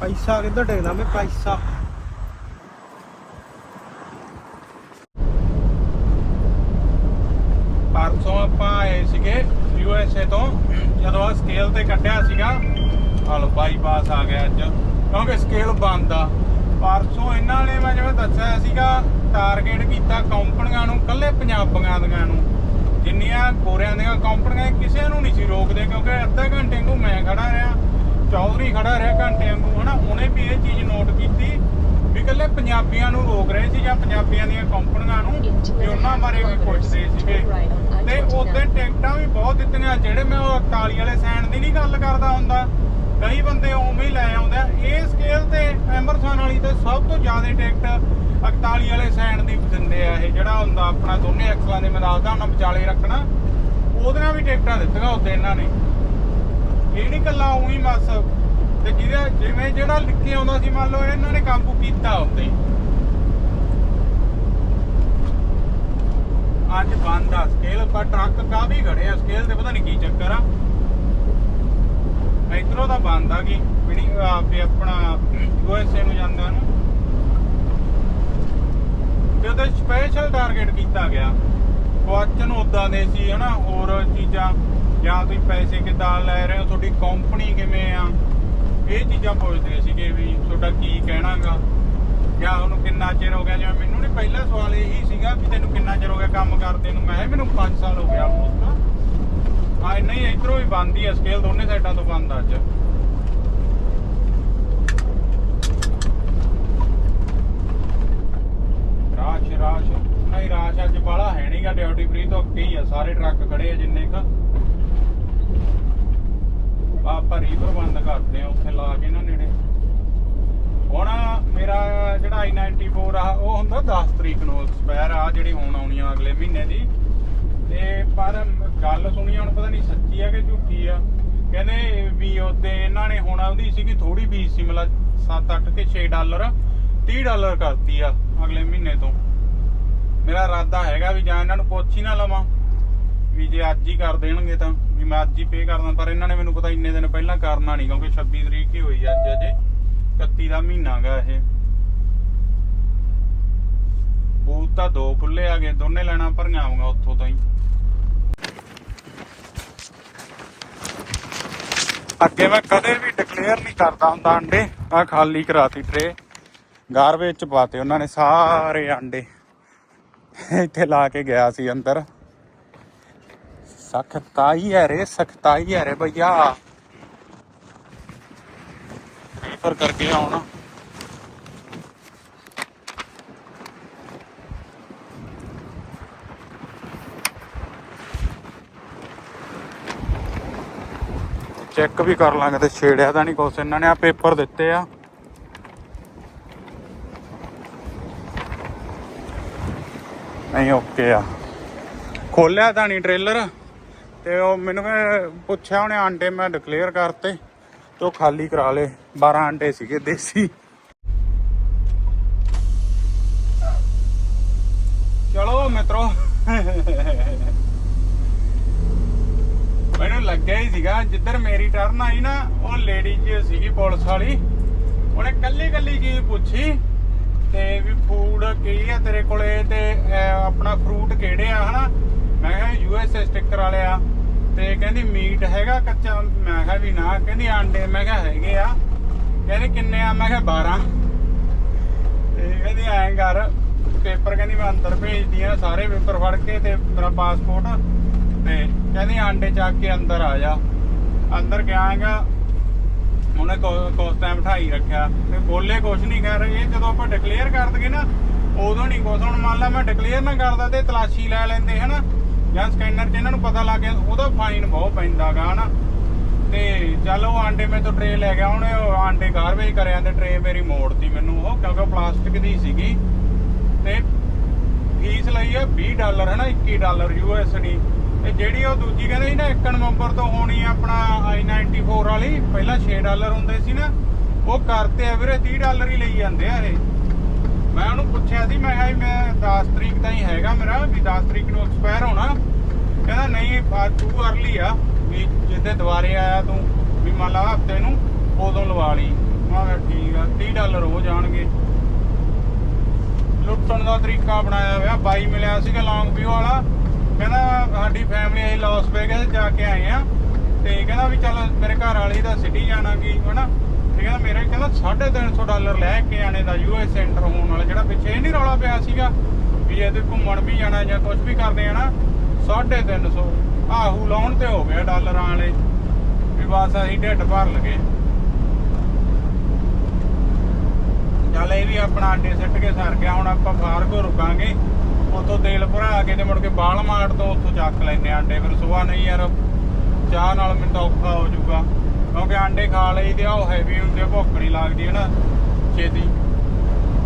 ਪੈਸਾ ਕਿੱਧਰ ਡੇਗਦਾ ਮੈਂ, ਪੈਸਾ। ਪਰਸੋਂ ਆਪਾਂ ਆਏ ਸੀਗੇ ਯੂਐਸਏ ਤੋਂ, ਜਦੋਂ ਆ ਸਕੇਲ ਤੇ ਕੱਢਿਆ ਸੀਗਾ ਹਲੋ ਬਾਈਪਾਸ ਆ ਗਿਆ ਅੱਜ, ਕਿਉਂਕਿ ਸਕੇਲ ਬੰਦ ਆ। ਪਰਸੋਂ ਇਹਨਾਂ ਨੇ ਮੈਂ ਜਿਵੇਂ ਦੱਸਿਆ ਸੀਗਾ ਟਾਰਗੇਟ ਕੀਤਾ ਕੰਪਨੀਆਂ ਨੂੰ ਕੱਲੇ ਪੰਜਾਬੀਆਂ ਦੀਆਂ ਨੂੰ। ਜਿੰਨੀਆਂ ਗੋਰਿਆਂ ਦੀਆਂ ਕੰਪਨੀਆਂ ਕਿਸੇ ਨੂੰ ਨਹੀਂ ਸੀ ਰੋਕਦੇ ਕਿਉਂਕਿ ਅੱਧਾ ਘੰਟੇ ਨੂੰ ਮੈਂ ਖੜਾ ਰਿਹਾ, ਚੌਧਰੀ ਖੜਾ ਰਿਹਾ ਘੰਟੇ ਵਾਂਗੂ, ਹਨਾ? ਉਹਨੇ ਵੀ ਇਹ ਚੀਜ਼ ਨੋਟ ਕੀਤੀ ਵੀ ਕੱਲੇ ਪੰਜਾਬੀਆਂ ਨੂੰ ਰੋਕ ਰਹੇ ਸੀ ਜਾਂ ਪੰਜਾਬੀਆਂ ਦੀਆਂ ਕੰਪਨੀਆਂ ਨੂੰ ਵੀ ਉਹਨਾਂ ਬਾਰੇ ਵੀ ਪੁੱਛਦੇ ਸੀਗੇ। ਤੇ ਉਦੋਂ ਟਿਕਟਾਂ ਵੀ ਬਹੁਤ ਦਿੱਤੀਆਂ, ਜਿਹੜੇ ਮੈਂ ਉਹ 41 ਵਾਲੇ ਸੈਂਡ ਦੀ ਨਹੀਂ ਗੱਲ ਕਰਦਾ ਹੁੰਦਾ। ਕਈ ਬੰਦੇ ਉਵੇਂ ਹੀ ਲੈ ਆਉਂਦੇ ਆ। ਇਹ ਸਕੇਲ ਤੇ ਐਮਰਸਨ ਵਾਲੀ ਤੇ ਸਭ ਤੋਂ ਜ਼ਿਆਦਾ ਟਿਕਟ 41 ਵਾਲੇ ਸੈਂਡ ਦੀ ਦਿੰਦੇ ਆ ਇਹ, ਜਿਹੜਾ ਹੁੰਦਾ ਆਪਣਾ ਦੋਨੇ ਐਕਸਲਾਂ ਦੇ ਮੈਂ ਦੱਸਦਾ ਉਹਨਾਂ ਵਿਚਾਲੇ ਰੱਖਣਾ। ਉਹਦੇ ਨਾਲ ਵੀ ਟਿਕਟਾਂ ਦਿੱਤੀਆਂ ਉੱਤੇ ਇਹਨਾਂ ਨੇ। ਇਹ ਨਹੀਂ ਕੱਲਾ ਉਹੀ ਬਸ। ਤੇ ਜਿਹਦੇ ਜਿਵੇਂ ਜਿਹੜਾ ਲਿਖੇ ਆਉਂਦਾ ਸੀ, ਮੰਨ ਲਓ ਇਹਨਾਂ ਨੇ ਕਾਬੂ ਕੀਤਾ ਉੱਤੇ ਅੱਜ ਬੰਦ ਆ ਸਕੇਲ ਪਰ ਟਰੱਕ ਕਾਫੀ ਖੜੇ ਆ? ਸਕੇਲ ਤੇ ਪਤਾ ਨਹੀਂ ਕੀ ਚੱਕਰ ਆ। ਇਧਰੋਂ ਤਾਂ ਬੰਦ ਆ ਗਈ। ਵੀ ਆਪਣਾ ਯੂਐਸਏ ਨੂੰ ਜਾਂਦਿਆਂ ਨੂੰ। ਤੇ ਉਹਦੇ ਸਪੈਸ਼ਲ ਟਾਰਗੇਟ ਕੀਤਾ ਗਿਆ। ਕੁਐਸਚਨ ਉਦਾਂ ਦੇ ਸੀ, ਹਨਾ, ਹੋਰ ਚੀਜ਼ਾਂ। ਜਾਂ ਤੁਸੀਂ ਪੈਸੇ ਕਿੱਦਾਂ ਲੈ ਰਹੇ ਹੋ, ਤੁਹਾਡੀ ਕੰਪਨੀ ਕਿਵੇਂ ਆ? ਇਹ ਚੀਜ਼ਾਂ ਪੁੱਛਦੇ ਸੀਗੇ ਵੀ ਤੁਹਾਡਾ ਕੀ ਕਹਿਣਾਗਾ। ਜਾਂ ਉਹਨੂੰ ਕਿੰਨਾ ਚਿਰ ਹੋ ਗਿਆ ਜਿਵੇਂ ਮੈਨੂੰ ਨਹੀਂ ਪਹਿਲਾ ਸਵਾਲ ਇਹੀ ਸੀਗਾ ਵੀ ਤੈਨੂੰ ਕਿੰਨਾ ਚਿਰ ਹੋ ਗਿਆ ਕੰਮ ਕਰਦੇ ਨੂੰ ਮੈਂ ਮੈਨੂੰ 5 ਸਾਲ ਹੋ ਗਿਆ ਆਲਮੋਸਟ ਆ ਨਹੀਂ, ਇਧਰੋਂ ਵੀ ਬੰਦ ਹੀ ਆ ਸਕੇਲ ਦੋਨੇ ਸਾਈਡਾਂ ਤੋਂ ਬੰਦ ਆ ਅੱਜ ਰਾਸ਼ ਰਾਸ਼ ਨਹੀਂ ਰਾਸ਼ ਅੱਜ ਬਾਲਾ ਹੈ ਨਹੀਂਗਾ ਡਿਊਟੀ ਫ੍ਰੀ ਤੋਂ ਅੱਗੇ ਹੀ ਆ ਸਾਰੇ ਟਰੱਕ ਖੜੇ ਆ ਜਿੰਨੇ ਕ। ਆਪਾਂ ਰੀਵਰ ਬੰਦ ਕਰਦੇ ਆ, ਉੱਥੇ ਲਾ ਕੇ ਨਾ ਨੇੜੇ। ਹੁਣ ਮੇਰਾ ਜਿਹੜਾ i94 ਆ, ਉਹ ਹੁੰਦਾ 10 ਤਰੀਕ ਨੂੰ ਐਕਸਪਾਇਰ ਆ, ਜਿਹੜੀ ਹੁਣ ਆਉਣੀ ਆ ਅਗਲੇ ਮਹੀਨੇ ਦੀ। ਤੇ ਪਰ ਗੱਲ ਸੁਣੀ, ਹੁਣ ਪਤਾ ਨਹੀਂ ਸੱਚੀ ਆ ਕਿ ਝੂਠੀ ਆ। ਕਹਿੰਦੇ ਵੀ ਉਹਦੇ ਇਹਨਾਂ ਨੇ ਹੁਣ ਆਉਂਦੀ ਸੀਗੀ ਥੋੜੀ ਫੀਸ ਸੀ ਮਤਲਬ 7-8 ਕੇ 6 ਡਾਲਰ 30 ਡਾਲਰ ਕਰਤੀ ਆ ਅਗਲੇ ਮਹੀਨੇ ਤੋਂ। ਮੇਰਾ ਇਰਾਦਾ ਹੈਗਾ ਵੀ ਜਾਂ ਇਹਨਾਂ ਨੂੰ ਪੁੱਛ ਹੀ ਨਾ ਲਵਾਂ। ਵੀ ਜੇ ਅੱਜ ਹੀ ਕਰ ਦੇਣਗੇ ਤਾਂ ਵੀ ਮੈਂ ਅੱਜ ਹੀ ਪੇ ਕਰਦਾ ਪਰ ਇਹਨਾਂ ਨੇ ਮੈਨੂੰ ਪਤਾ ਇੰਨੇ ਦਿਨ ਪਹਿਲਾਂ ਕਰਨਾ ਨਹੀਂ ਕਿਉਂਕਿ 26 ਤਰੀਕ ਹੀ ਹੋਈ ਅੱਜ ਅਜੇ। 31 ਦਾ ਮਹੀਨਾ ਗਾ ਇਹ। ਬੂਤ ਤਾਂ ਦੋ ਖੁੱਲੇ ਆ ਗਏ, ਦੋਨੇ ਲੈਣਾ ਭਰੀਆਂ ਆਉਂਗਾ ਉੱਥੋਂ ਤਾਂ ਹੀ। ਅੱਗੇ ਮੈਂ ਕਦੇ ਵੀ ਡਿਕਲੇਅਰ ਨਹੀਂ ਕਰਦਾ ਹੁੰਦਾ ਅੰਡੇ। ਆ ਖਾਲੀ ਕਰਾਤੀ ਟਰੇ ਗਾਰਬੇਜ ਚ ਪਾਤੇ ਉਹਨਾਂ ਨੇ ਸਾਰੇ ਅੰਡੇ। ਇੱਥੇ ਲਾ ਕੇ ਗਿਆ ਸੀ ਅੰਦਰ। ਸਖਤਾਈ ਹੈ ਰੇ, ਸਖਤਾਈ ਹੈ ਰੇ ਭਈਆ ਰੀਫਰ ਕਰਕੇ ਆਉਣਾ। ਚੈੱਕ ਵੀ ਕਰ ਲਾਂਗੇ ਤੇ ਛੇੜਿਆ ਤਾਂ ਨਹੀਂ ਕੁਛ। ਇਹਨਾਂ ਨੇ ਆ ਪੇਪਰ ਦਿੱਤੇ ਆ। ਨਹੀਂ, ਓਕੇ ਆ। ਖੋਲਿਆ ਤਾਂ ਨਹੀਂ ਟ੍ਰੇਲਰ। ਤੇ ਉਹ ਮੈਨੂੰ ਕਹਿੰਦੇ- ਪੁੱਛਿਆ ਉਹਨੇ ਆਂਡੇ ਮੈਂ ਡਿਕਲੇਅਰ ਕਰਤੇ, ਤੇ ਉਹ ਖਾਲੀ ਕਰਾ ਲੇ 12 ਆਂਡੇ ਸੀਗੇ ਦੇਸੀ। ਚਲੋ ਮਿੱਤਰੋ। ਮੈਨੂੰ ਲੱਗਿਆ ਹੀ ਸੀਗਾ, ਜਿੱਧਰ ਮੇਰੀ ਟਰਨ ਆਈ ਨਾ, ਉਹ ਲੇਡੀ ਜੀ ਸੀਗੀ ਪੁਲਿਸ ਵਾਲੀ। ਉਹਨੇ ਕੱਲੀ ਕੱਲੀ ਚੀਜ਼ ਪੁੱਛੀ, ਤੇ ਵੀ ਫੂਡ ਕੀ ਆ ਤੇਰੇ ਕੋਲੇ, ਤੇ ਆਪਣਾ ਫਰੂਟ ਕਿਹੜੇ ਆ, ਹਨਾ? ਮੈਂ ਕਿਹਾ ਯੂ ਐਸ ਸਟicker ਵਾਲੇ ਆ। ਤੇ ਕਹਿੰਦੀ ਮੀਟ ਹੈਗਾ ਕੱਚਾ। ਮੈਂ ਕਿਹਾ ਵੀ ਨਾ, ਕਹਿੰਦੀ ਆਂਡੇ, ਮੈਂ ਕਿਹਾ ਹੈਗੇ ਆ। ਕਹਿੰਦੀ ਕਿੰਨੇ ਆ? ਮੈਂ ਕਿਹਾ 12 ਤੇ ਕਹਿੰਦੀ ਐਂ ਕਰ, ਪੇਪਰ ਕਹਿੰਦੀ ਮੈਂ ਅੰਦਰ ਭੇਜਦੀ ਆ, ਸਾਰੇ ਪੇਪਰ ਫੜ ਕੇ ਤੇ ਮੇਰਾ ਪਾਸਪੋਰਟ ਤੇ ਕਹਿੰਦੀ ਆਂਡੇ ਚੱਕ ਕੇ ਅੰਦਰ ਆ ਜਾ। ਅੰਦਰ ਗਿਆ ਉਹਨੇ ਕੋਸ ਟਾਈਮ ਬਿਠਾਈ ਰੱਖਿਆ। ਤੇ ਬੋਲੇ ਕੁਛ ਨਹੀਂ ਕਰ ਰਹੇ। ਜਦੋਂ ਆਪਾਂ ਡਿਕਲੇਅਰ ਕਰ ਦਗੇ ਨਾ, ਉਦੋਂ ਨਹੀਂ ਕੁਛ। ਹੁਣ ਮੰਨ ਲਾ ਮੈਂ ਡਿਕਲੇਅਰ ਨਾ ਕਰਦਾ ਤੇ ਤਲਾਸ਼ੀ ਲੈ ਲੈਂਦੇ, ਹਨਾ? ਜਾਂ ਸਕੈਨਰ 'ਚ ਇਹਨਾਂ ਨੂੰ ਪਤਾ ਲੱਗ ਗਿਆ, ਉਹਦਾ ਫਾਈਨ ਬਹੁਤ ਪੈਂਦਾਗਾ ਹਨਾ। ਤੇ ਚੱਲ ਉਹ ਆਂਡੇ ਮੈਂ ਤੋਂ ਟਰੇ ਲੈ ਗਿਆ ਉਹਨੇ ਆਂਡੇ ਗਾਰਬੇਜ ਕਰਿਆ ਤੇ ਟਰੇ ਮੇਰੀ ਮੋੜਤੀ ਮੈਨੂੰ ਉਹ, ਕਿਉਂਕਿ ਉਹ ਪਲਾਸਟਿਕ ਦੀ ਸੀਗੀ। ਤੇ ਫੀਸ ਲਈ ਆ 20 ਡਾਲਰ ਹੈ ਨਾ 21 ਡਾਲਰ ਯੂਐਸਡੀ ਤੇ ਜਿਹੜੀ ਉਹ ਦੂਜੀ ਕਹਿੰਦੇ ਸੀ ਨਾ 1 ਨਵੰਬਰ ਤੋਂ ਹੋਣੀ ਆਪਣਾ i94 ਵਾਲੀ, ਪਹਿਲਾਂ 6 ਡਾਲਰ ਹੁੰਦੇ ਸੀ ਨਾ, ਉਹ ਕਰਤੇ ਆ ਵੀਰੇ 30 ਡਾਲਰ ਹੀ ਲਈ ਜਾਂਦੇ ਆ ਇਹ। ਮੈਂ ਉਹਨੂੰ ਪੁੱਛਿਆ ਸੀ, ਮੈਂ ਕਿਹਾ ਮੈਂ 10 ਤਰੀਕ ਤਾਈਂ ਹੈਗਾ ਮੇਰਾ, ਵੀ 10 ਤਰੀਕ ਨੂੰ ਐਕਸਪਾਇਰ ਹੋਣਾ। ਕਹਿੰਦਾ, ਨਹੀਂ ਟੂ ਅਰਲੀ ਆ, ਵੀ ਜਿੱਦੇ ਦੁਬਾਰੇ ਆਇਆ ਤੂੰ, ਵੀ ਮੰਨ ਲਾ ਹਫ਼ਤੇ ਨੂੰ, ਉਦੋਂ ਲਵਾ ਲਈ। ਮੈਂ ਕਿਹਾ, ਠੀਕ ਆ 30 ਡਾਲਰ ਹੋ ਜਾਣਗੇ। ਲੁੱਟਣ ਦਾ ਤਰੀਕਾ ਬਣਾਇਆ ਹੋਇਆ, ਬਾਈ ਮਿਲਿਆ ਸੀਗਾ ਲੌਂਗ ਵਿਊ ਵਾਲਾ। ਕਹਿੰਦਾ, ਸਾਡੀ ਫੈਮਿਲੀ ਅਸੀਂ ਲਾਸ ਵੇਗਸ ਜਾ ਕੇ ਆਏ ਆ। ਤੇ ਕਹਿੰਦਾ ਵੀ ਚੱਲ, ਮੇਰੇ ਘਰ ਵਾਲੀ ਦਾ ਸਿਟੀ ਜਾਣਾ ਕੀ, ਹਨਾ? ਤੇ ਕਹਿੰਦਾ ਮੇਰਾ ਹੀ ਕਹਿੰਦਾ 350 ਡਾਲਰ ਲੈ ਕੇ ਆਣੇ ਦਾ ਯੂਐਸ ਸੈਂਟਰ ਹੋਣ ਵਾਲਾ, ਜਿਹੜਾ ਪਿੱਛੇ ਇਹ ਨਹੀਂ ਰੌਲਾ ਪਿਆ ਸੀਗਾ ਵੀ ਇਹਦੇ ਘੁੰਮਣ ਵੀ ਜਾਣਾ ਜਾਂ ਕੁਝ ਵੀ ਕਰਦੇ ਆ ਨਾ 350 ਆਹੂ, ਲਾਉਣ ਤੇ ਹੋ ਗਿਆ ਡਾਲਰਾਂ ਵਾਲੇ। ਵੀ ਬਸ ਅਸੀਂ ਢਿੱਡ ਭਰ ਲਗੇ। ਚੱਲ ਇਹ ਵੀ ਆਪਣਾ ਆਂਡੇ ਸਿੱਟ ਕੇ ਸਰ ਗਿਆ, ਹੁਣ ਆਪਾਂ ਫਾਰਗੋ ਰੁਕਾਂਗੇ ਉੱਥੋਂ ਤੇਲ ਭਰਾ ਕੇ ਤੇ ਮੁੜ ਕੇ ਬਾਲ ਮਾਰ ਤੋਂ ਉੱਥੋਂ ਚੱਕ ਲੈਨੇ ਆਂਡੇ। ਫਿਰ ਸੁਬਾਹ ਨਹੀਂ ਯਾਰ, ਚਾਹ ਨਾਲ ਮੈਨੂੰ ਔਖਾ ਹੋ ਜਾਊਗਾ। ਕਿਉਂਕਿ ਆਂਡੇ ਖਾ ਲਈ ਤੇ ਉਹ ਹੈਵੀ ਹੁੰਦੇ, ਭੁੱਖ ਨਹੀਂ ਲੱਗਦੀ ਹੈ ਨਾ ਛੇਤੀ।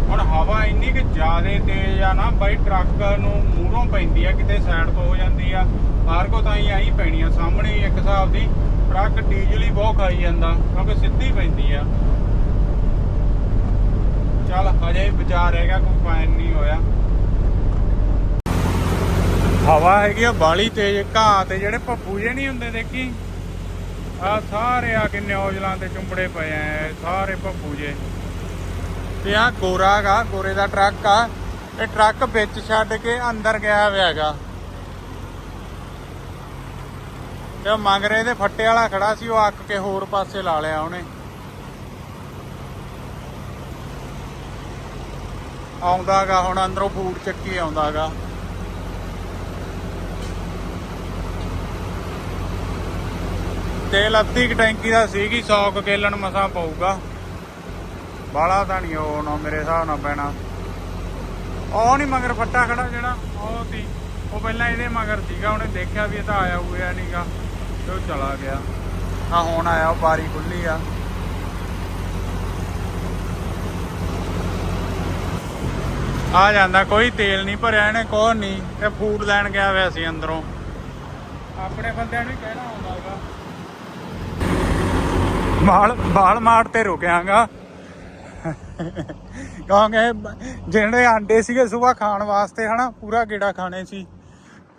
ਹੁਣ ਹਵਾ ਇੰਨੀ ਕਿ ਜ਼ਿਆਦੇ ਤੇਜ਼ ਆ ਨਾ, ਬਾਈ ਟਰੱਕ ਨੂੰ ਮੂਹਰੋਂ ਪੈਂਦੀ ਆ, ਕਿਤੇ ਸਾਈਡ ਤੋਂ ਹੋ ਜਾਂਦੀ ਆ। ਫਾਰਗੋ ਤਾਂ ਹੀ ਆਈ ਪੈਣੀ ਆ ਸਾਹਮਣੇ ਇੱਕ ਹਿਸਾਬ ਦੀ, ਟਰੱਕ ਡੀਜ਼ਲ ਹੀ ਬਹੁਤ ਖਾਈ ਜਾਂਦਾ, ਕਿਉਂਕਿ ਸਿੱਧੀ ਪੈਂਦੀ ਆ। ਚੱਲ, ਹਜੇ ਵੀ ਵਿਚਾਰ ਹੈਗਾ ਕੋਈ ਫਾਇਨ ਨਹੀਂ ਹੋਇਆ। ਹਵਾ ਹੈਗੀ ਆ ਬਾਲੀ ਤੇਜ਼, ਘਾਹ ਤੇ ਜਿਹੜੇ ਭੱਬੂ ਜੇ ਨਹੀਂ ਹੁੰਦੇ ਦੇਖੀ। ਆ ਸਾਰੇ ਆ ਕੇ ਨਿਉਜਲਾਂ ਤੇ ਚੁੰਬੜੇ ਪਏ ਆ ਸਾਰੇ ਭੱਬੂ ਜੇ। ਤੇ ਆ ਗੋਰਾ ਗਾ ਗੋਰੇ ਦਾ ਟਰੱਕ ਆ ਇਹ ਟਰੱਕ ਵਿੱਚ ਛੱਡ ਕੇ ਅੰਦਰ ਗਿਆ ਹੋਇਆ ਹੈਗਾ। ਤੇ ਉਹ ਮੰਗ ਰਹੇ ਦੇ ਫੱਟੇ ਵਾਲਾ ਖੜਾ ਸੀ, ਉਹ ਅੱਕ ਕੇ ਹੋਰ ਪਾਸੇ ਲਾ ਲਿਆ ਉਹਨੇ। ਆਉਂਦਾਗਾ ਹੁਣ ਅੰਦਰੋਂ ਫੂਡ ਚੱਕੀ ਆਉਂਦਾਗਾ ਤੇਲ ਅੱਧੀ ਕੁ ਟੈਂਕੀ ਦਾ ਸੀਗੀ 100 ਕੁ ਗੇਲਣ ਮਸਾਂ ਪਊਗਾ। ਬਾਲਾ ਤਾਂ ਨਹੀਂ ਉਹ ਨਾ ਮੇਰੇ ਹਿਸਾਬ ਨਾਲ ਪੈਣਾ। ਉਹ ਨਹੀਂ ਮਗਰ ਫੱਟਾ ਖੜਾ ਜਿਹੜਾ, ਉਹ ਸੀ। ਉਹ ਪਹਿਲਾਂ ਇਹਦੇ ਮਗਰ ਸੀਗਾ, ਉਹਨੇ ਦੇਖਿਆ ਵੀ ਇਹ ਤਾਂ ਆਇਆ ਹੋਇਆ ਨਹੀਂਗਾ ਤੇ ਉਹ ਚਲਾ ਗਿਆ। ਆ ਹੁਣ ਆਇਆ, ਉਹ ਬਾਰੀ ਖੁੱਲੀ ਆ। ਆ ਜਾਂਦਾ, ਕੋਈ ਤੇਲ ਨਹੀਂ ਭਰਿਆ ਇਹਨੇ, ਕੋਈ ਨਹੀਂ ਇਹ ਫੂਡ ਲੈਣ ਗਿਆ ਹੋਇਆ ਸੀ ਅੰਦਰੋਂ। ਆਪਣੇ ਬੰਦਿਆਂ ਨੂੰ ਕਹਿਣਾ ਹੁੰਦਾ ਹੈਗਾ। ਬਾਲ ਬਾਲ ਮਾਰ ਤੇ ਰੁਕਿਆਗਾ। ਕਹਾਂਗੇ ਜਿਹੜੇ ਆਂਡੇ ਸੀਗੇ ਸਵੇਰ ਖਾਣ ਵਾਸਤੇ ਹਨਾ, ਪੂਰਾ ਗੇੜਾ ਖਾਣੇ ਸੀ।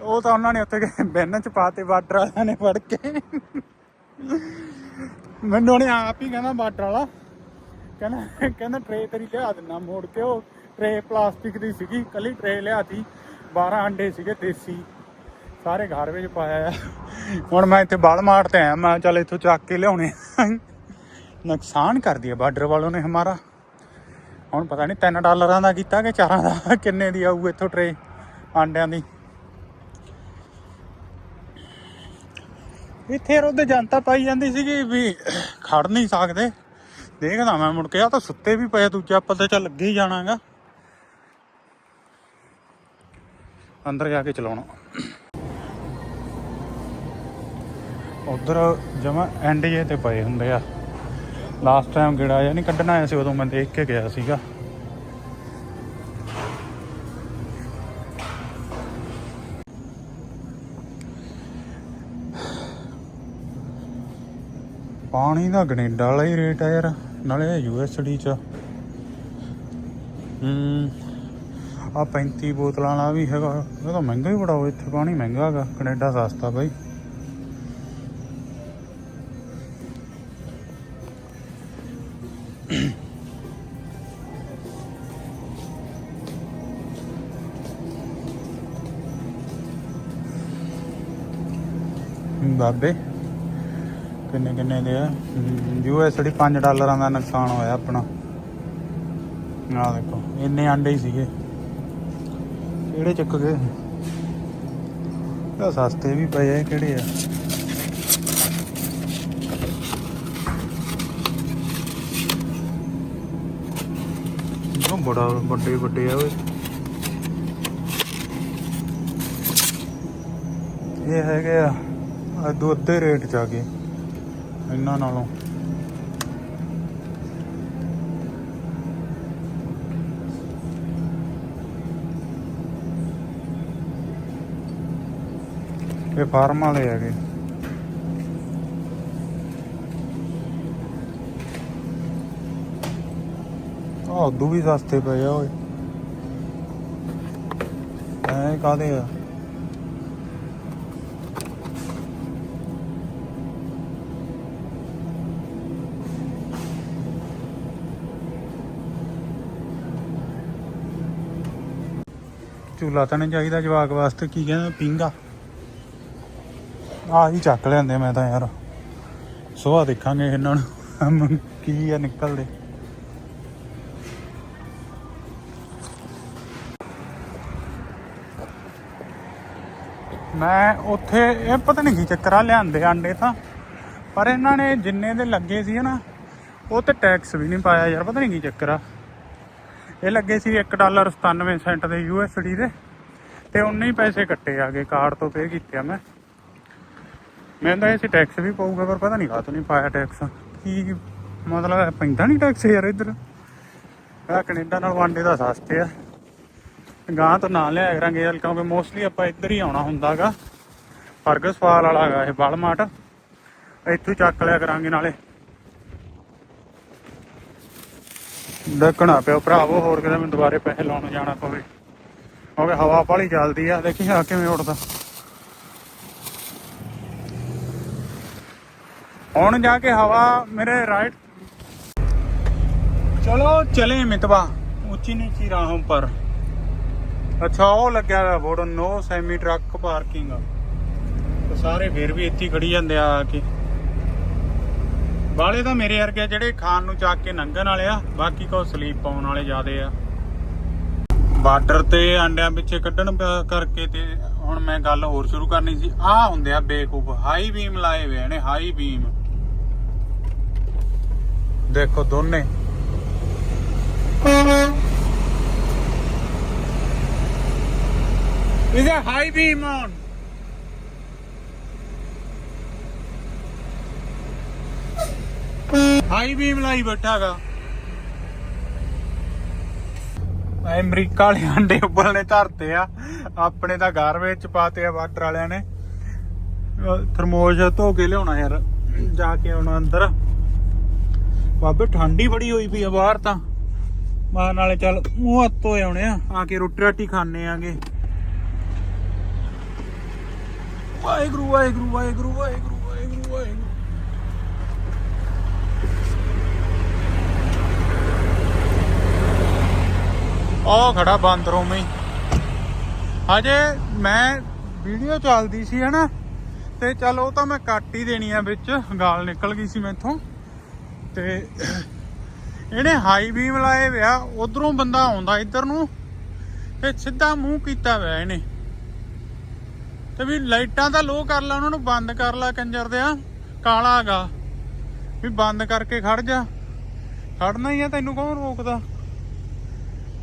ਉਹ ਤਾਂ ਉਹਨਾਂ ਨੇ ਉੱਥੇ ਬੈਨ ਚ ਪਾਤੇ ਬਾਰਡਰ ਵਾਲਿਆਂ ਨੇ ਫੜ ਕੇ। ਮੈਨੂੰ ਉਹਨੇ ਆਪ ਹੀ ਕਹਿੰਦਾ ਬਾਰਡਰ ਵਾਲਾ। ਕਹਿੰਦਾ ਕਹਿੰਦਾ ਟਰੇ ਤੇਰੀ ਲਿਆ ਦਿੰਦਾ ਮੋੜ ਕੇ ਉਹ ਟਰੇ ਪਲਾਸਟਿਕ ਦੀ ਸੀਗੀ ਕੱਲੀ ਟਰੇ ਲਿਆਤੀ। 12 ਅੰਡੇ ਸੀਗੇ ਦੇਸੀ। ਸਾਰੇ ਘਰ ਵਿੱਚ ਪਾਇਆ। ਹੁਣ ਮੈਂ ਇੱਥੇ ਬਾਲ ਮਾਰ ਤੇ ਆਇਆ, ਮੈਂ ਚੱਲ ਇੱਥੋਂ ਚੱਕ ਕੇ ਲਿਆਉਣੇ ਨੁਕਸਾਨ ਕਰ ਦਿਆ ਬਾਰਡਰ ਵਾਲੋਂ ਨੇ ਹਮਾਰਾ। ਹੁਣ ਪਤਾ ਨਹੀਂ 3 ਡਾਲਰਾਂ ਦਾ ਕੀਤਾ ਕਿ 4 ਦਾ, ਕਿੰਨੇ ਦੀ ਆਊ ਇੱਥੋਂ ਟਰੇ ਆਂਡਿਆਂ ਦੀ। ਇੱਥੇ ਉਹਦੇ ਜਨਤਾ ਪਾਈ ਜਾਂਦੀ ਸੀਗੀ ਵੀ ਖੜ ਨਹੀਂ ਸਕਦੇ। ਦੇਖਦਾ ਮੈਂ ਮੁੜ ਕੇ ਆ ਤਾਂ ਸੁੱਤੇ ਵੀ ਪਏ ਦੂਜਾ ਪਤਾ ਚੱਲ ਲੱਗੇ ਹੀ ਜਾਣਾਗਾ। ਅੰਦਰ ਜਾ ਕੇ ਚਲਾਉਣਾ। ਉਧਰ ਜਮਾ ਐਂਡ ਜੇ ਤੇ ਪਏ ਹੁੰਦੇ ਆ। ਲਾਸਟ ਟਾਈਮ ਗੇੜਾ ਜਾਂ ਨਹੀਂ ਕੱਢਣਾ ਆਇਆ ਸੀ, ਉਦੋਂ ਮੈਂ ਦੇਖ ਕੇ ਗਿਆ ਸੀਗਾ। ਪਾਣੀ ਦਾ ਕੈਨੇਡਾ ਵਾਲਾ ਹੀ ਰੇਟ ਆ ਯਾਰ, ਨਾਲੇ ਯੂਐਸਡੀ ਚ। ਹੂੰ ਆ 35 ਬੋਤਲਾਂ ਵਾਲਾ ਵੀ ਹੈਗਾ, ਇਹ ਤਾਂ ਮਹਿੰਗਾ ਹੀ ਬੜਾ ਹੋ ਇੱਥੇ ਪਾਣੀ ਮਹਿੰਗਾ ਹੈਗਾ ਕੈਨੇਡਾ ਸਸਤਾ ਬਾਈ। ਬਾਬੇ। ਕਿੰਨੇ ਕਿੰਨੇ ਦੇ ਆ? ਯੂਐਸਡੀ 5 ਡਾਲਰਾਂ ਦਾ ਨੁਕਸਾਨ ਹੋਇਆ ਆਪਣਾ। ਆਹ ਦੇਖੋ, ਇੰਨੇ ਆਂਡੇ ਹੀ ਸੀਗੇ। ਕਿਹੜੇ ਚੱਕ ਗਏ? ਇਹ ਸਸਤੇ ਵੀ ਪਏ ਆ ਕਿਹੜੇ ਆ? ਉਹ ਬੜਾ ਵੱਡੇ ਵੱਡੇ ਆ ਓਏ। ਇਹ ਹੈਗੇ ਆ ਅੱਧੋ ਅੱਧੇ ਰੇਟ ਚ ਆ ਗਏ। ਇਹਨਾਂ ਨਾਲੋਂ। ਇਹ ਫਾਰਮ ਵਾਲੇ ਹੈਗੇ। ਆਹ ਉਦੋਂ ਵੀ ਸਸਤੇ ਪਏ ਆ ਓਏ। ਐ ਕਾਦੇ ਆ? ਝੂਲਾ ਤਾਂ ਨਹੀਂ ਚਾਹੀਦਾ ਜਵਾਕ ਵਾਸਤੇ, ਕੀ ਕਹਿੰਦਾ ਪਿੰਗਾ ਆਹ ਹੀ ਚੱਕ ਲਿਆਂਦੇ ਮੈਂ ਤਾਂ ਯਾਰ। ਸੁਬਾਹ ਦੇਖਾਂਗੇ ਇਹਨਾਂ ਨੂੰ ਕੀ ਆ ਨਿਕਲਦੇ। ਮੈਂ ਉੱਥੇ, ਇਹ ਪਤਾ ਨਹੀਂ ਕੀ ਚੱਕਰ ਆ, ਲਿਆਂਦੇ ਆਂਡੇ ਤਾਂ। ਪਰ ਇਹਨਾਂ ਨੇ ਜਿੰਨੇ ਦੇ ਲੱਗੇ ਸੀ ਨਾ, ਉਹ ਤੇ ਟੈਕਸ ਵੀ ਨਹੀਂ ਪਾਇਆ ਯਾਰ, ਪਤਾ ਨਹੀਂ ਕੀ ਚੱਕਰ ਆ। ਇਹ ਲੱਗੇ ਸੀ 1 ਡਾਲਰ 97 ਸੈਂਟ ਦੇ ਯੂਐਸਡੀ ਦੇ ਤੇ ਉਨੇ ਹੀ ਪੈਸੇ ਕੱਟੇ ਆਗੇ ਕਾਰਡ ਤੋਂ ਪੇ ਕੀਤੇ ਆ ਮੈਂ। ਮੈਂ ਤਾਂ ਇਹ ਸੀ ਟੈਕਸ ਵੀ ਪਊਗਾ, ਪਰ ਪਤਾ ਨਹੀਂ ਕਾਹਤੋਂ ਨਹੀਂ ਪਾਇਆ ਟੈਕਸ ਕੀ ਮਤਲਬ ਪੈਂਦਾ ਨਹੀਂ ਟੈਕਸ ਯਾਰ ਇੱਧਰ। ਇਹ ਕੈਨੇਡਾ ਨਾਲ ਵਾਂਡੇ ਦਾ ਸਸਤੇ ਆ। ਗਾਂ ਤੋਂ ਨਾ ਲਿਆ ਕਰਾਂਗੇ ਯਾਰ, ਕਿਉਂਕਿ ਮੋਸਟਲੀ ਆਪਾਂ ਇੱਧਰ ਹੀ ਆਉਣਾ ਹੁੰਦਾਗਾ। ਫਰਗਸਵਾਲ ਵਾਲਾ ਹੈਗਾ ਇਹ ਬਲਮਾਟ। ਇੱਥੋਂ ਚੱਕ ਲਿਆ ਕਰਾਂਗੇ ਨਾਲੇ। ਡੱਕਣਾ ਪਿਆ ਭਰਾਵੋ ਹੋਰ ਕਿਤੇ ਮੈਨੂੰ ਦੁਬਾਰੇ ਪੈਸੇ ਲਾਉਣ ਜਾਣਾ ਪਵੇ। ਕਿਉਂਕਿ ਹਵਾ ਬਾਲੀ ਚੱਲਦੀ ਆ, ਦੇਖੀ ਆ ਕਿਵੇਂ ਉੱਡਦਾ। ਹੁਣ ਜਾ ਕੇ ਹਵਾ ਮੇਰੇ ਰਾਈਟ ਚਲੋ, ਚਲੇ ਮਿਤਵਾ ਉੱਚੀ ਨੀਚੀ ਰਾਹੋਂ ਪਰ ਅੱਛਾ, ਉਹ ਲੱਗਿਆ ਹੋਇਆ board, no semi truck parking. ਸਾਰੇ ਫੇਰ ਵੀ ਇੱਥੇ ਖੜੀ ਜਾਂਦੇ ਆ ਕੇ। ਬਾਲੇ ਤਾਂ ਮੇਰੇ ਵਰਗੇ ਜਿਹੜੇ ਖਾਣ ਨੂੰ ਚੱਕ ਕੇ ਲੰਘਣ ਵਾਲੇ ਆ, ਬਾਕੀ ਕੋ ਸਲੀਪ ਪਾਉਣ ਵਾਲੇ ਜ਼ਿਆਦੇ ਆ। ਬਾਰਡਰ ਤੇ ਆਂਡਿਆਂ ਪਿੱਛੇ ਕੱਢਣ ਕਰਕੇ ਤੇ ਹੁਣ ਮੈਂ ਗੱਲ ਹੋਰ ਸ਼ੁਰੂ ਕਰਨੀ ਸੀ। ਆਹ ਹੁੰਦੇ ਆ ਬੇਕੂਫ ਹਾਈ ਬੀਮ ਲਾਏ ਹੋਏ ਨੇ ਹਾਈ ਬੀਮ ਦੇਖੋ ਦੋਨੇ। Is a high beam on? High beam ਲਾਈ ਬੈਠਾਗਾ ਅਮਰੀਕਾ ਵਾਲੇ ਅੰਡੇ ਉਬਲਨੇ ਧਰਤੇ ਆ ਆਪਣੇ ਤਾਂ ਘਰ ਵਿੱਚ ਪਾਤੇ ਆ ਵਾਟਰ ਵਾਲਿਆਂ ਨੇ ਅਹ ਥਰਮੋਸ ਧੋ ਕੇ ਲਿਆਉਣਾ ਯਾਰ ਜਾ ਕੇ ਆਉਣਾ ਅੰਦਰ ਬਾਬੇ ਠੰਡੀ ਬੜੀ ਹੋਈ ਪਈ ਆ ਬਾਹਰ ਤਾਂ ਬਾਹਰ ਨਾਲੇ ਚੱਲ ਮੂੰਹ ਹੱਥ ਧੋਏ ਆਉਣੇ ਆ ਆ ਕੇ ਰੋਟੀ ਰਾਟੀ ਖਾਣੇ ਆਗੇ ਵਾਹਿਗੁਰੂ ਵਾਹਿਗੁਰੂ ਵਾਹਿਗੁਰੂ ਵਾਹਿਗੁਰੂ ਵਾਹਿਗੁਰੂ ਵਾਹਿਗੁਰੂ ਉਹ ਖੜਾ ਬਾਂਦਰੋਂ ਮੈਂ ਹਜੇ ਮੈਂ ਵੀਡੀਓ ਚੱਲਦੀ ਸੀ ਹਨਾ, ਤੇ ਚੱਲ ਉਹ ਤਾਂ ਮੈਂ ਕੱਟ ਹੀ ਦੇਣੀ ਆ ਵਿੱਚ, ਗਾਲ ਨਿਕਲ ਗਈ ਸੀ ਮੈਥੋਂ। ਤੇ ਇਹਨੇ ਹਾਈ ਬੀਮ ਲਾਏ ਵਿਆ ਉਧਰੋਂ ਬੰਦਾ ਆਉਂਦਾ ਇੱਧਰ ਨੂੰ, ਤੇ ਸਿੱਧਾ ਮੂੰਹ ਕੀਤਾ ਹੋਇਆ ਇਹਨੇ। ਤੇ ਵੀ ਲਾਈਟਾਂ ਤਾਂ ਲੋ ਕਰ ਲਾ, ਉਹਨਾਂ ਨੂੰ ਬੰਦ ਕਰ ਲਾ ਕੰਜਰ ਦਿਆ ਕਾਲਾ ਹੈਗਾ ਵੀ ਬੰਦ ਕਰਕੇ ਖੜ ਜਾ। ਖੜਨਾ ਹੀ ਆ ਤੈਨੂੰ ਕੌਣ ਰੋਕਦਾ?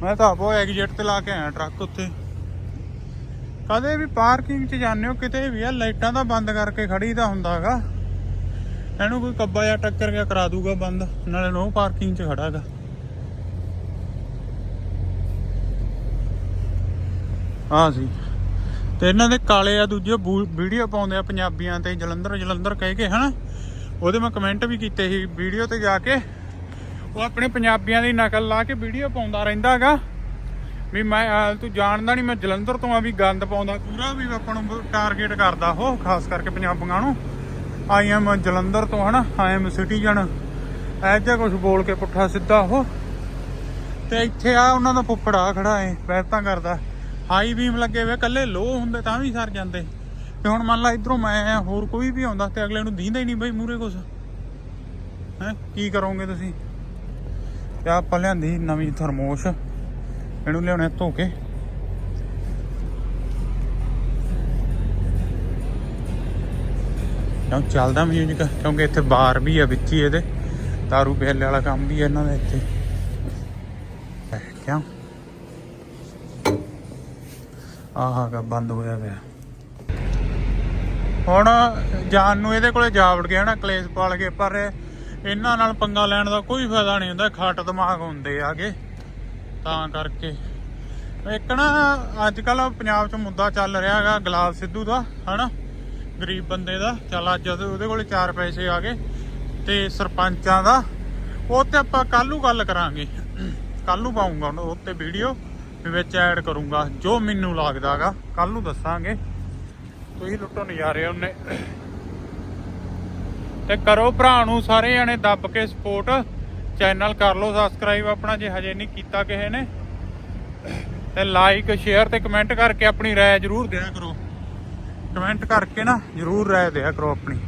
ਮੈਂ ਤਾਂ ਆਪੋ ਐਗਜ਼ਿਟ ਤੇ ਲਾ ਕੇ ਆਇਆ ਟਰੱਕ ਉੱਤੇ ਕਦੇ ਵੀ ਪਾਰਕਿੰਗ 'ਚ ਜਾਂਦੇ ਹੋ, ਕਿਤੇ ਵੀ ਆ, ਲਾਈਟਾਂ ਤਾਂ ਬੰਦ ਕਰਕੇ ਖੜੀ ਦਾ ਹੁੰਦਾਗਾ ਇਹਨੂੰ ਕੋਈ ਕੱਬਾ ਜਾਂ ਟੱਕਰ ਗਿਆ ਕਰਾ ਦੂਗਾ ਬੰਦ, ਨਾਲੇ ਨੋ ਪਾਰਕਿੰਗ 'ਚ ਖੜਾਗਾ ਆ ਸੀ ਤੇ ਇਹਨਾਂ ਦੇ ਕਾਲੇ ਆ, ਦੂਜੇ ਵੀਡੀਓ ਪਾਉਂਦੇ ਆ ਪੰਜਾਬੀਆਂ ਤੇ ਜਲੰਧਰ ਜਲੰਧਰ ਕਹਿ ਕੇ, ਹਨਾ? ਉਹਦੇ ਮੈਂ ਕਮੈਂਟ ਵੀ ਕੀਤੇ ਸੀ ਵੀਡੀਓ ਤੇ ਜਾ ਕੇ। ਉਹ ਆਪਣੇ ਪੰਜਾਬੀਆਂ ਦੀ ਨਕਲ ਲਾ ਕੇ ਵੀਡੀਓ ਪਾਉਂਦਾ ਰਹਿੰਦਾ ਹੈਗਾ ਵੀ ਮੈਂ ਤੂੰ ਜਾਣਦਾ ਨਹੀਂ ਮੈਂ ਜਲੰਧਰ ਤੋਂ ਆ ਵੀ ਗੰਦ ਪਾਉਂਦਾ ਪੂਰਾ ਵੀ ਆਪਾਂ ਨੂੰ ਟਾਰਗੇਟ ਕਰਦਾ ਉਹ ਖਾਸ ਕਰਕੇ ਪੰਜਾਬੀਆਂ ਨੂੰ। ਆਈ ਐਮ ਜਲੰਧਰ ਤੋਂ ਹਨਾ? ਆਈ ਐਮ ਸਿਟੀਜ਼ਨ ਐ ਜਿਹਾ ਕੁਝ ਬੋਲ ਕੇ ਪੁੱਠਾ ਸਿੱਧਾ ਉਹ। ਤੇ ਇੱਥੇ ਆ ਉਹਨਾਂ ਦਾ ਫੁੱਫੜਾ ਖੜਾ ਏ ਬੈਠਾਂ ਕਰਦਾ। ਹਾਈ ਬੀਮ ਲੱਗੇ ਹੋਏ ਕੱਲੇ ਲੋ ਹੁੰਦੇ ਤਾਂ ਵੀ ਸਰ ਜਾਂਦੇ। ਤੇ ਹੁਣ ਮੰਨ ਲਾ ਇਧਰੋਂ ਮੈਂ ਆਇਆ, ਹੋਰ ਕੋਈ ਵੀ ਆਉਂਦਾ ਤੇ ਅਗਲੇ ਨੂੰ ਦੀਂਦਾ ਹੀ ਨਹੀਂ ਬਈ ਮੂਰੇ ਕੁਛ। ਹੈ? ਕੀ ਕਰੋਗੇ ਤੁਸੀਂ? ਤੇ ਆਪਾਂ ਲਿਆਂਦੀ ਨਵੀਂ ਥਰਮੋਸ਼। ਇਹਨੂੰ ਲਿਆਉਣੇ ਧੋ ਕੇ। ਕਿਉਂ ਚੱਲਦਾ ਮਿਊਜ਼ਿਕ ਕਿਉਂਕਿ ਇੱਥੇ ਬਾਰ ਵੀ ਆ ਵਿੱਚ ਹੀ ਇਹਦੇ। ਦਾਰੂ ਪੀਲੇ ਵਾਲਾ ਕੰਮ ਵੀ ਹੈ ਇਹਨਾਂ ਦਾ ਇੱਥੇ। ਕਿਉਂ? ਆਹ ਬੰਦ ਹੋਇਆ ਪਿਆ। ਹੁਣ ਜਾਨ ਨੂੰ ਇਹਦੇ ਕੋਲੇ ਜਾ ਵੜ ਗਿਆ ਨਾ ਕਲੇਸ਼ ਪਾਲ ਕੇ, ਪਰ ਇਹਨਾਂ ਨਾਲ ਪੰਗਾ ਲੈਣ ਦਾ ਕੋਈ ਫਾਇਦਾ ਨਹੀਂ ਹੁੰਦਾ, ਖਾਟ ਦਿਮਾਗ ਹੁੰਦੇ ਆਗੇ। ਤਾਂ ਕਰਕੇ। ਇੱਕ ਨਾ ਅੱਜ ਕੱਲ ਪੰਜਾਬ 'ਚ ਮੁੱਦਾ ਚੱਲ ਰਿਹਾ ਹੈਗਾ, ਗੁਲਾਬ ਸਿੱਧੂ ਦਾ, ਹਨਾ? ਗਰੀਬ ਬੰਦੇ ਦਾ। ਚੱਲ ਅੱਜ ਉਹਦੇ ਉਹਦੇ ਕੋਲੇ 4 ਪੈਸੇ ਆ ਗਏ ਤੇ ਸਰਪੰਚਾਂ ਦਾ। ਉਹ ਤੇ ਆਪਾਂ ਕੱਲ ਨੂੰ ਗੱਲ ਕਰਾਂਗੇ। ਕੱਲ ਨੂੰ ਪਾਉਂਗਾ ਉਹ ਤੇ ਵੀਡੀਓ ਵਿੱਚ ਐਡ ਕਰੂੰਗਾ, ਜੋ ਮੈਨੂੰ ਲੱਗਦਾਗਾ ਕੱਲ ਨੂੰ ਦੱਸਾਂਗੇ। ਤੁਸੀਂ ਲੁੱਟੋ ਨਜ਼ਾਰੇ ਉਹਨੇ। ਤੇ ਕਰੋ ਭਰਾ ਨੂੰ ਸਾਰੇ ਜਣੇ ਦੱਬ ਕੇ ਸਪੋਰਟ ਚੈਨਲ ਕਰ ਲਓ ਸਬਸਕ੍ਰਾਈਬ ਆਪਣਾ, ਜੇ ਹਜੇ ਨਹੀਂ ਕੀਤਾ ਕਿਸੇ ਨੇ। ਤੇ ਲਾਈਕ ਸ਼ੇਅਰ ਤੇ ਕਮੈਂਟ ਕਰਕੇ ਆਪਣੀ ਰਾਏ ਜ਼ਰੂਰ ਦਿਆ ਕਰੋ। ਕਮੈਂਟ ਕਰਕੇ ਨਾ ਜ਼ਰੂਰ ਰਾਏ ਦਿਆ ਕਰੋ ਆਪਣੀ।